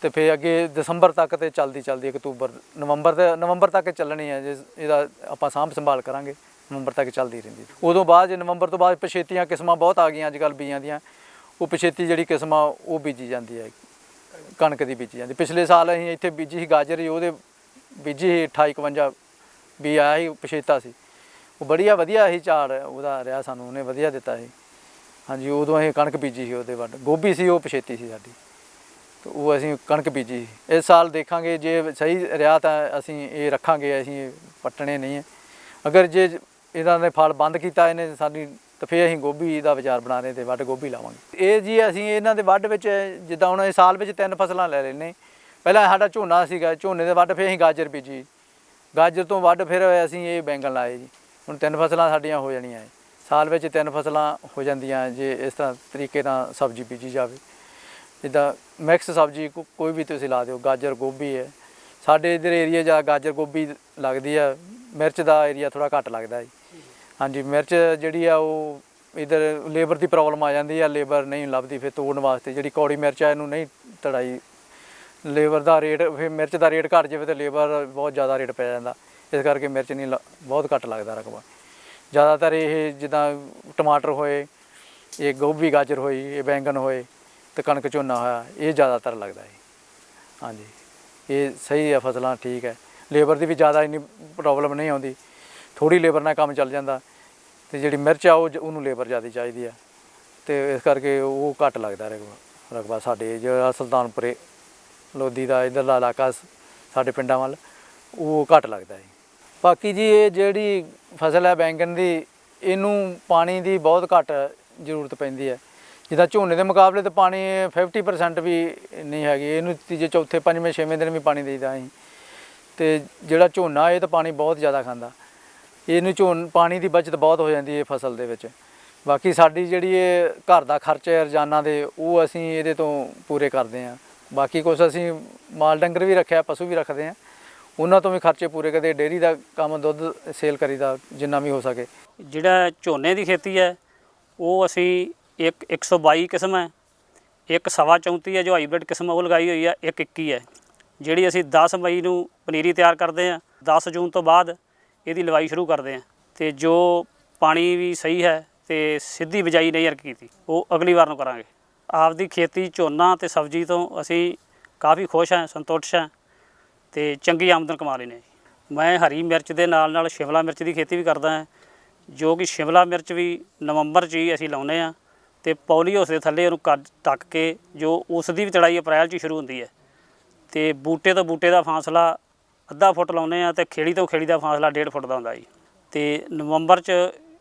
ਤੇ ਫਿਰ ਅੱਗੇ ਦਸੰਬਰ ਤੱਕ ਤੇ ਚੱਲਦੀ ਚੱਲਦੀ ਅਕਤੂਬਰ, ਨਵੰਬਰ ਦੇ ਨਵੰਬਰ ਤੱਕ ਚੱਲਣੀ ਹੈ ਜੇ ਇਹਦਾ ਆਪਾਂ ਸਾਂਭ ਸੰਭਾਲ ਕਰਾਂਗੇ, ਨਵੰਬਰ ਤੱਕ ਚੱਲਦੀ ਰਹਿੰਦੀ। ਉਦੋਂ ਬਾਅਦ ਜੇ ਨਵੰਬਰ ਤੋਂ ਬਾਅਦ ਪਛੇਤੀਆਂ ਕਿਸਮਾਂ ਬਹੁਤ ਆ ਗਈਆਂ ਅੱਜ ਕੱਲ੍ਹ ਬੀਜਾਂ ਦੀਆਂ, ਉਹ ਪਛੇਤੀ ਜਿਹੜੀ ਕਿਸਮਾਂ ਉਹ ਬੀਜੀ ਜਾਂਦੀ ਹੈ, ਕਣਕ ਦੀ ਬੀਜੀ ਜਾਂਦੀ। ਪਿਛਲੇ ਸਾਲ ਅਸੀਂ ਇੱਥੇ ਬੀਜੀ ਸੀ ਗਾਜਰ ਸੀ ਉਹਦੇ ਬੀਜੀ ਸੀ 28 51 ਵੀ ਆਇਆ ਸੀ, ਪਛੇਤਾ ਸੀ। ਉਹ ਬੜੀਆ ਵਧੀਆ ਸੀ ਝਾੜ ਉਹਦਾ ਰਿਹਾ ਸਾਨੂੰ, ਉਹਨੇ ਵਧੀਆ ਦਿੱਤਾ ਸੀ। ਹਾਂਜੀ, ਉਦੋਂ ਅਸੀਂ ਕਣਕ ਬੀਜੀ ਸੀ ਉਹਦੇ ਵੱਡ ਗੋਭੀ ਸੀ, ਉਹ ਪਛੇਤੀ ਸੀ ਸਾਡੀ। ਤੇ ਉਹ ਅਸੀਂ ਕਣਕ ਬੀਜੀ ਸੀ। ਇਸ ਸਾਲ ਦੇਖਾਂਗੇ, ਜੇ ਸਹੀ ਰਿਹਾ ਤਾਂ ਅਸੀਂ ਇਹ ਰੱਖਾਂਗੇ, ਅਸੀਂ ਇਹ ਪੱਟਣੇ ਨਹੀਂ ਹੈ। ਅਗਰ ਜੇ ਇਹਨਾਂ ਨੇ ਫਲ ਬੰਦ ਕੀਤਾ, ਇਹਨੇ ਸਾਡੀ, ਤਾਂ ਫਿਰ ਅਸੀਂ ਗੋਭੀ ਦਾ ਵਿਚਾਰ ਬਣਾ ਰਹੇ ਤੇ ਵੱਢ ਗੋਭੀ ਲਾਵਾਂਗੇ। ਇਹ ਜੀ ਅਸੀਂ ਇਹਨਾਂ ਦੇ ਵੱਢ ਵਿੱਚ, ਜਿੱਦਾਂ ਹੁਣ ਇਹ ਸਾਲ ਵਿੱਚ ਤਿੰਨ ਫਸਲਾਂ ਲੈ ਲੈਨੇ ਪਹਿਲਾਂ ਸਾਡਾ ਝੋਨਾ ਸੀਗਾ, ਝੋਨੇ ਦੇ ਵੱਢ ਫਿਰ ਅਸੀਂ ਗਾਜਰ ਬੀਜੀ। ਗਾਜਰ ਤੋਂ ਵੱਢ ਫਿਰ ਅਸੀਂ ਇਹ ਬੈਂਗਣ ਲਾਏ ਜੀ। ਹੁਣ ਤਿੰਨ ਫਸਲਾਂ ਸਾਡੀਆਂ ਹੋ ਜਾਣੀਆਂ ਹੈ। ਸਾਲ ਵਿੱਚ ਤਿੰਨ ਫਸਲਾਂ ਹੋ ਜਾਂਦੀਆਂ ਜੇ ਇਸ ਤਰ੍ਹਾਂ ਤਰੀਕੇ ਨਾਲ ਸਬਜ਼ੀ ਬੀਜੀ ਜਾਵੇ। ਜਿੱਦਾਂ ਮਿਕਸ ਸਬਜ਼ੀ ਕੋ- ਕੋਈ ਵੀ ਤੁਸੀਂ ਲਾ ਦਿਓ, ਗਾਜਰ, ਗੋਭੀ ਹੈ। ਸਾਡੇ ਇਧਰ ਏਰੀਆ ਜਾਂ ਗਾਜਰ, ਗੋਭੀ ਲੱਗਦੀ ਆ ਮਿਰਚ ਦਾ ਏਰੀਆ ਥੋੜਾ ਘੱਟ ਲੱਗਦਾ ਜੀ ਹਾਂਜੀ, ਮਿਰਚ ਜਿਹੜੀ ਆ ਉਹ ਇਧਰ ਲੇਬਰ ਦੀ ਪ੍ਰੋਬਲਮ ਆ ਜਾਂਦੀ ਆ ਲੇਬਰ ਨਹੀਂ ਲੱਭਦੀ, ਫਿਰ ਤੋੜਨ ਵਾਸਤੇ ਜਿਹੜੀ ਕੌੜੀ ਮਿਰਚ ਆ, ਇਹਨੂੰ ਨਹੀਂ ਤੜਾਈ। ਲੇਬਰ ਦਾ ਰੇਟ ਫਿਰ ਮਿਰਚ ਦਾ ਰੇਟ ਘਟ ਜਾਵੇ ਤੇ ਲੇਬਰ ਬਹੁਤ ਜ਼ਿਆਦਾ ਰੇਟ ਪੈ ਜਾਂਦਾ। ਇਸ ਕਰਕੇ ਮਿਰਚ ਨਹੀਂ ਲ- ਬਹੁਤ ਘੱਟ ਲੱਗਦਾ ਰਕਬਾ। ਜ਼ਿਆਦਾਤਰ ਇਹ ਜਿੱਦਾਂ ਟਮਾਟਰ ਹੋਏ, ਇਹ ਗੋਭੀ ਗਾਜਰ ਹੋਈ, ਇਹ ਬੈਂਗਣ ਹੋਏ ਤੇ ਕਣਕ ਝੋਨਾ ਹੋਇਆ, ਇਹ ਜ਼ਿਆਦਾਤਰ ਲੱਗਦਾ ਹੈ ਹਾਂਜੀ, ਇਹ ਸਹੀ ਹੈ ਫਸਲਾਂ, ਠੀਕ ਹੈ। ਲੇਬਰ ਦੀ ਵੀ ਜ਼ਿਆਦਾ ਇੰਨੀ ਪ੍ਰੋਬਲਮ ਨਹੀਂ ਆਉਂਦੀ। ਥੋੜੀ ਲੇਬਰ ਨਾਲ ਕੰਮ ਚੱਲ ਜਾਂਦਾ ਤੇ ਜਿਹੜੀ ਮਿਰਚ ਆ, ਉਹ ਜ- ਉਹਨੂੰ ਲੇਬਰ ਜ਼ਿਆਦਾ ਚਾਹੀਦੀ ਆ। ਤੇ ਇਸ ਕਰਕੇ ਉਹ ਘੱਟ ਲੱਗਦਾ ਰਕਬਾ ਰਕਬਾ ਸਾਡੇ ਜਿਹੜਾ ਸੁਲਤਾਨਪੁਰੇ, ਲੋਧੀ ਦਾ ਇਧਰਲਾ ਇਲਾਕਾ ਸ- ਸਾਡੇ ਪਿੰਡਾਂ ਵੱਲ, ਉਹ ਘੱਟ ਲੱਗਦਾ ਹੈ ਬਾਕੀ ਜੀ ਇਹ ਜਿਹੜੀ ਫਸਲ ਹੈ ਬੈਂਗਣ ਦੀ, ਇਹਨੂੰ ਪਾਣੀ ਦੀ ਬਹੁਤ ਘੱਟ ਜ਼ਰੂਰਤ ਪੈਂਦੀ ਹੈ। ਜਿੱਦਾਂ ਝੋਨੇ ਦੇ ਮੁਕਾਬਲੇ ਤਾਂ ਪਾਣੀ 50% ਵੀ ਨਹੀਂ ਹੈਗੀ, ਇਹਨੂੰ ਤੀਜੇ, ਚੌਥੇ, ਪੰਜਵੇਂ, ਛੇਵੇਂ ਦਿਨ ਵੀ ਪਾਣੀ ਦੇਈਦਾ ਅਸੀਂ। ਤੇ ਜਿਹੜਾ ਝੋਨਾ, ਇਹ ਤਾਂ ਪਾਣੀ ਬਹੁਤ ਜ਼ਿਆਦਾ ਖਾਂਦਾ। ਇਹਨੂੰ ਝੋਨ, ਪਾਣੀ ਦੀ ਬਚਤ ਬਹੁਤ ਹੋ ਜਾਂਦੀ ਹੈ ਫਸਲ ਦੇ ਵਿੱਚ। ਬਾਕੀ ਸਾਡੀ ਜਿਹੜੀ ਇਹ ਘਰ ਦਾ ਖਰਚ ਹੈ ਰੋਜ਼ਾਨਾ ਦੇ, ਉਹ ਅਸੀਂ ਇਹਦੇ ਤੋਂ ਪੂਰੇ ਕਰਦੇ ਹਾਂ। ਬਾਕੀ ਕੁਝ ਅਸੀਂ ਮਾਲ ਡੰਗਰ ਵੀ ਰੱਖਿਆ, ਪਸ਼ੂ ਵੀ ਰੱਖਦੇ ਹਾਂ। ਉਹਨਾਂ ਤੋਂ ਵੀ ਖਰਚੇ ਪੂਰੇ ਕਰਦੇ ਡੇਅਰੀ ਦਾ ਕੰਮ ਦੁੱਧ ਸੇਲ ਕਰੀਦਾ, ਜਿੰਨਾ ਵੀ ਹੋ ਸਕੇ। ਜਿਹੜਾ ਝੋਨੇ ਦੀ ਖੇਤੀ ਹੈ, ਉਹ ਅਸੀਂ ਇੱਕ 122 ਕਿਸਮ ਹੈ, ਇੱਕ ਸਵਾ 34 ਹੈ ਜੋ ਹਾਈਬ੍ਰਿਡ ਕਿਸਮ ਉਹ ਲਗਾਈ ਹੋਈ ਹੈ, ਇੱਕ 21 ਹੈ। ਜਿਹੜੀ ਅਸੀਂ 10 ਮਈ ਨੂੰ ਪਨੀਰੀ ਤਿਆਰ ਕਰਦੇ ਹਾਂ 10 ਜੂਨ ਤੋਂ ਬਾਅਦ ਇਹਦੀ ਲਵਾਈ ਸ਼ੁਰੂ ਕਰਦੇ ਹਾਂ। ਤੇ ਜੋ ਪਾਣੀ ਵੀ ਸਹੀ ਹੈ ਤੇ ਸਿੱਧੀ ਬਿਜਾਈ ਨਹੀਂ ਹਰਕ ਕੀਤੀ, ਉਹ ਅਗਲੀ ਵਾਰ ਨੂੰ ਕਰਾਂਗੇ। ਆਪਦੀ ਖੇਤੀ ਝੋਨਾ ਤੇ ਸਬਜ਼ੀ ਤੋਂ ਅਸੀਂ ਕਾਫੀ ਖੁਸ਼ ਹਾਂ, ਸੰਤੁਸ਼ਟ ਹਾਂ। ਤੇ ਚੰਗੀ ਆਮਦਨ ਕਮਾ ਲੈਂਦੇ ਹਾਂ ਮੈਂ ਹਰੀ ਮਿਰਚ ਦੇ ਨਾਲ ਨਾਲ ਸ਼ਿਮਲਾ ਮਿਰਚ ਦੀ ਖੇਤੀ ਵੀ ਕਰਦਾ ਹਾਂ, ਜੋ ਕਿ ਸ਼ਿਮਲਾ ਮਿਰਚ ਵੀ ਨਵੰਬਰ 'ਚ ਹੀ ਅਸੀਂ ਲਾਉਨੇ ਆ ਤੇ ਪੌਲੀਹੌਸ ਦੇ ਥੱਲੇ ਉਹਨੂੰ ਕੱਢ ਟੱਕ ਕੇ ਜੋ ਉਸ ਦੀ ਵੀ ਚੜਾਈ ਅਪ੍ਰੈਲ 'ਚ ਹੀ ਸ਼ੁਰੂ ਹੁੰਦੀ ਹੈ। ਤੇ ਬੂਟੇ ਤੋਂ ਬੂਟੇ ਦਾ ਫਾਸਲਾ ਅੱਧਾ ਫੁੱਟ ਲਾਉਨੇ ਆ ਤੇ ਖੇੜੀ ਤੋਂ ਖੇੜੀ ਦਾ ਫਾਸਲਾ 1.5 ਫੁੱਟ ਦਾ ਹੁੰਦਾ ਜੀ। ਤੇ ਨਵੰਬਰ 'ਚ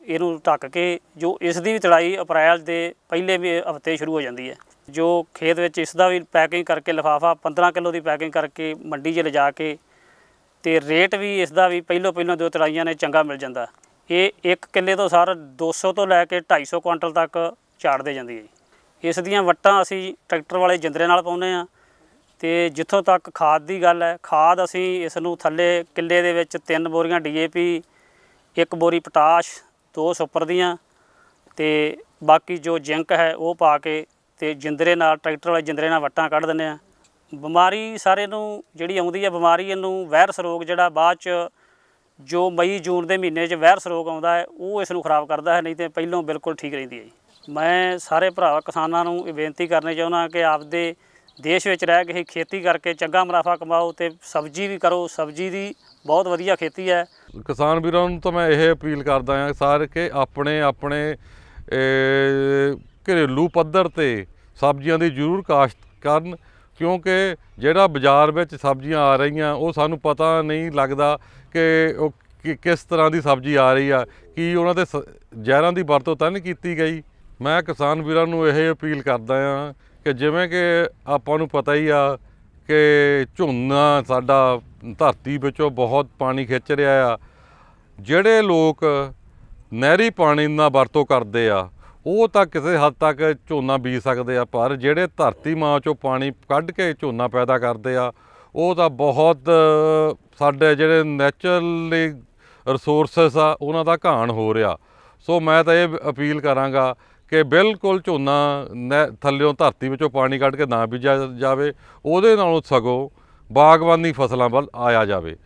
ਇਹਨੂੰ ਟੱਕ ਕੇ ਜੋ ਇਸ ਦੀ ਵੀ ਚੜਾਈ ਅਪ੍ਰੈਲ ਦੇ ਪਹਿਲੇ ਵੀ ਹਫ਼ਤੇ ਸ਼ੁਰੂ ਹੋ ਜਾਂਦੀ ਹੈ। ਜੋ ਖੇਤ ਵਿੱਚ ਇਸ ਦਾ ਵੀ ਪੈਕਿੰਗ ਕਰਕੇ ਲਿਫਾਫਾ 15 ਕਿਲੋ ਦੀ ਪੈਕਿੰਗ ਕਰਕੇ ਮੰਡੀ 'ਚ ਲਿਜਾ ਕੇ ਤੇ ਰੇਟ ਵੀ ਇਸ ਦਾ ਵੀ ਪਹਿਲੋਂ ਪਹਿਲੋਂ ਦੋ ਤਰਾਈਆਂ ਨੇ ਚੰਗਾ ਮਿਲ ਜਾਂਦਾ। ਇਹ ਇੱਕ ਕਿੱਲੇ ਤੋਂ ਸਰ 200 ਤੋਂ ਲੈ ਕੇ 250 ਕੁਇੰਟਲ ਤੱਕ ਝਾੜ ਦੇ ਜਾਂਦੀ ਹੈ ਜੀ। ਇਸ ਦੀਆਂ ਵੱਟਾਂ ਅਸੀਂ ਟਰੈਕਟਰ ਵਾਲੇ ਜਿੰਦਰੇ ਨਾਲ ਪਾਉਂਦੇ ਆ ਤੇ ਜਿੱਥੋਂ ਤੱਕ ਖਾਦ ਦੀ ਗੱਲ ਹੈ, ਖਾਦ ਅਸੀਂ ਇਸ ਨੂੰ ਥੱਲੇ ਕਿੱਲੇ ਦੇ ਵਿੱਚ ਤਿੰਨ ਬੋਰੀਆਂ ਡੀਏਪੀ ਇੱਕ ਬੋਰੀ ਪੋਟਾਸ਼, ਦੋ ਸੁਪਰ ਦੀਆਂ ਤੇ ਬਾਕੀ ਜੋ ਜਿੰਕ ਹੈ ਉਹ ਪਾ ਕੇ ਤੇ ਜਿੰਦਰੇ ਨਾਲ, ਟਰੈਕਟਰ ਵਾਲੇ ਜਿੰਦਰੇ ਨਾਲ ਵੱਟਾਂ ਕੱਢ ਦਿੰਦੇ ਆ। ਬਿਮਾਰੀ ਸਾਰੇ ਨੂੰ ਜਿਹੜੀ ਆਉਂਦੀ ਹੈ ਬਿਮਾਰੀ ਇਹਨੂੰ ਵਾਇਰਸ ਰੋਗ ਜਿਹੜਾ ਬਾਅਦ ਚ ਜੋ ਮਈ, ਜੂਨ ਦੇ ਮਹੀਨੇ 'ਚ ਵਾਇਰਸ ਰੋਗ ਆਉਂਦਾ ਹੈ, ਉਹ ਇਸ ਨੂੰ ਖਰਾਬ ਕਰਦਾ ਹੈ, ਨਹੀਂ ਤੇ ਪਹਿਲਾਂ ਬਿਲਕੁਲ ਠੀਕ ਰਹਿੰਦੀ ਹੈ ਜੀ। ਮੈਂ ਸਾਰੇ ਭਰਾ, ਕਿਸਾਨਾਂ ਨੂੰ ਇਹ ਬੇਨਤੀ ਕਰਨੀ ਚਾਹੁੰਦਾ ਕਿ ਆਪਦੇ ਦੇਸ਼ ਵਿੱਚ ਰਹਿ ਕੇ ਖੇਤੀ ਕਰਕੇ ਚੰਗਾ ਮੁਨਾਫਾ ਕਮਾਓ ਤੇ ਸਬਜ਼ੀ ਵੀ ਕਰੋ, ਸਬਜ਼ੀ ਦੀ ਬਹੁਤ ਵਧੀਆ ਖੇਤੀ ਹੈ। ਕਿਸਾਨ ਵੀਰਾਂ ਨੂੰ ਤਾਂ ਮੈਂ ਇਹ ਅਪੀਲ ਕਰਦਾ ਹਾਂ ਸਾਰੇ ਕਿ ਆਪਣੇ ਆਪਣੇ ਘਰੇਲੂ ਪੱਧਰ ਤੇ ਸਬਜ਼ੀਆਂ ਦੀ ਜ਼ਰੂਰ ਕਾਸ਼ਤ ਕਰਨ, ਕਿਉਂਕਿ ਜਿਹੜਾ ਬਾਜ਼ਾਰ ਵਿੱਚ ਸਬਜ਼ੀਆਂ ਆ ਰਹੀਆਂ, ਉਹ ਸਾਨੂੰ ਪਤਾ ਨਹੀਂ ਲੱਗਦਾ ਕਿ ਉਹ ਕਿ- ਕਿਸ ਤਰ੍ਹਾਂ ਦੀ ਸਬਜ਼ੀ ਆ ਰਹੀ ਆ, ਕੀ ਉਹਨਾਂ ਦੇ ਸ- ਜ਼ਹਿਰਾਂ ਦੀ ਵਰਤੋਂ ਤਾਂ ਨਹੀਂ ਕੀਤੀ ਗਈ। ਮੈਂ ਕਿਸਾਨ ਵੀਰਾਂ ਨੂੰ ਇਹ ਅਪੀਲ ਕਰਦਾ ਹਾਂ ਕਿ ਜਿਵੇਂ ਕਿ ਆਪਾਂ ਨੂੰ ਪਤਾ ਹੀ ਆ ਕਿ ਝੋਨਾ ਸਾਡਾ ਧਰਤੀ ਵਿੱਚੋਂ ਬਹੁਤ ਪਾਣੀ ਖਿੱਚ ਰਿਹਾ ਆ। ਜਿਹੜੇ ਲੋਕ ਨਹਿਰੀ ਪਾਣੀ ਨਾਲ ਵਰਤੋਂ ਕਰਦੇ ਆ ਉਹ ਤਾਂ ਕਿਸੇ ਹੱਦ ਤੱਕ ਝੋਨਾ ਬੀਜ ਸਕਦੇ ਆ, ਪਰ ਜਿਹੜੇ ਧਰਤੀ ਮਾਂ ਚੋਂ ਪਾਣੀ ਕੱਢ ਕੇ ਝੋਨਾ ਪੈਦਾ ਕਰਦੇ ਆ, ਉਹ ਤਾਂ ਬਹੁਤ, ਸਾਡੇ ਜਿਹੜੇ ਨੈਚੁਰਲੀ ਰਿਸੋਰਸਸ ਆ, ਉਹਨਾਂ ਦਾ ਘਾਣ ਹੋ ਰਿਹਾ। ਸੋ ਮੈਂ ਤਾਂ ਇਹ ਅਪੀਲ ਕਰਾਂਗਾ ਕਿ ਬਿਲਕੁਲ ਝੋਨਾ ਨਹਿ- ਥੱਲਿਓਂ ਧਰਤੀ ਵਿੱਚੋਂ ਪਾਣੀ ਕੱਢ ਕੇ ਨਾ ਬੀਜਿਆ ਜਾਵੇ, ਉਹਦੇ ਨਾਲੋਂ ਸਗੋਂ ਬਾਗਬਾਨੀ ਫਸਲਾਂ ਵੱਲ ਆਇਆ ਜਾਵੇ।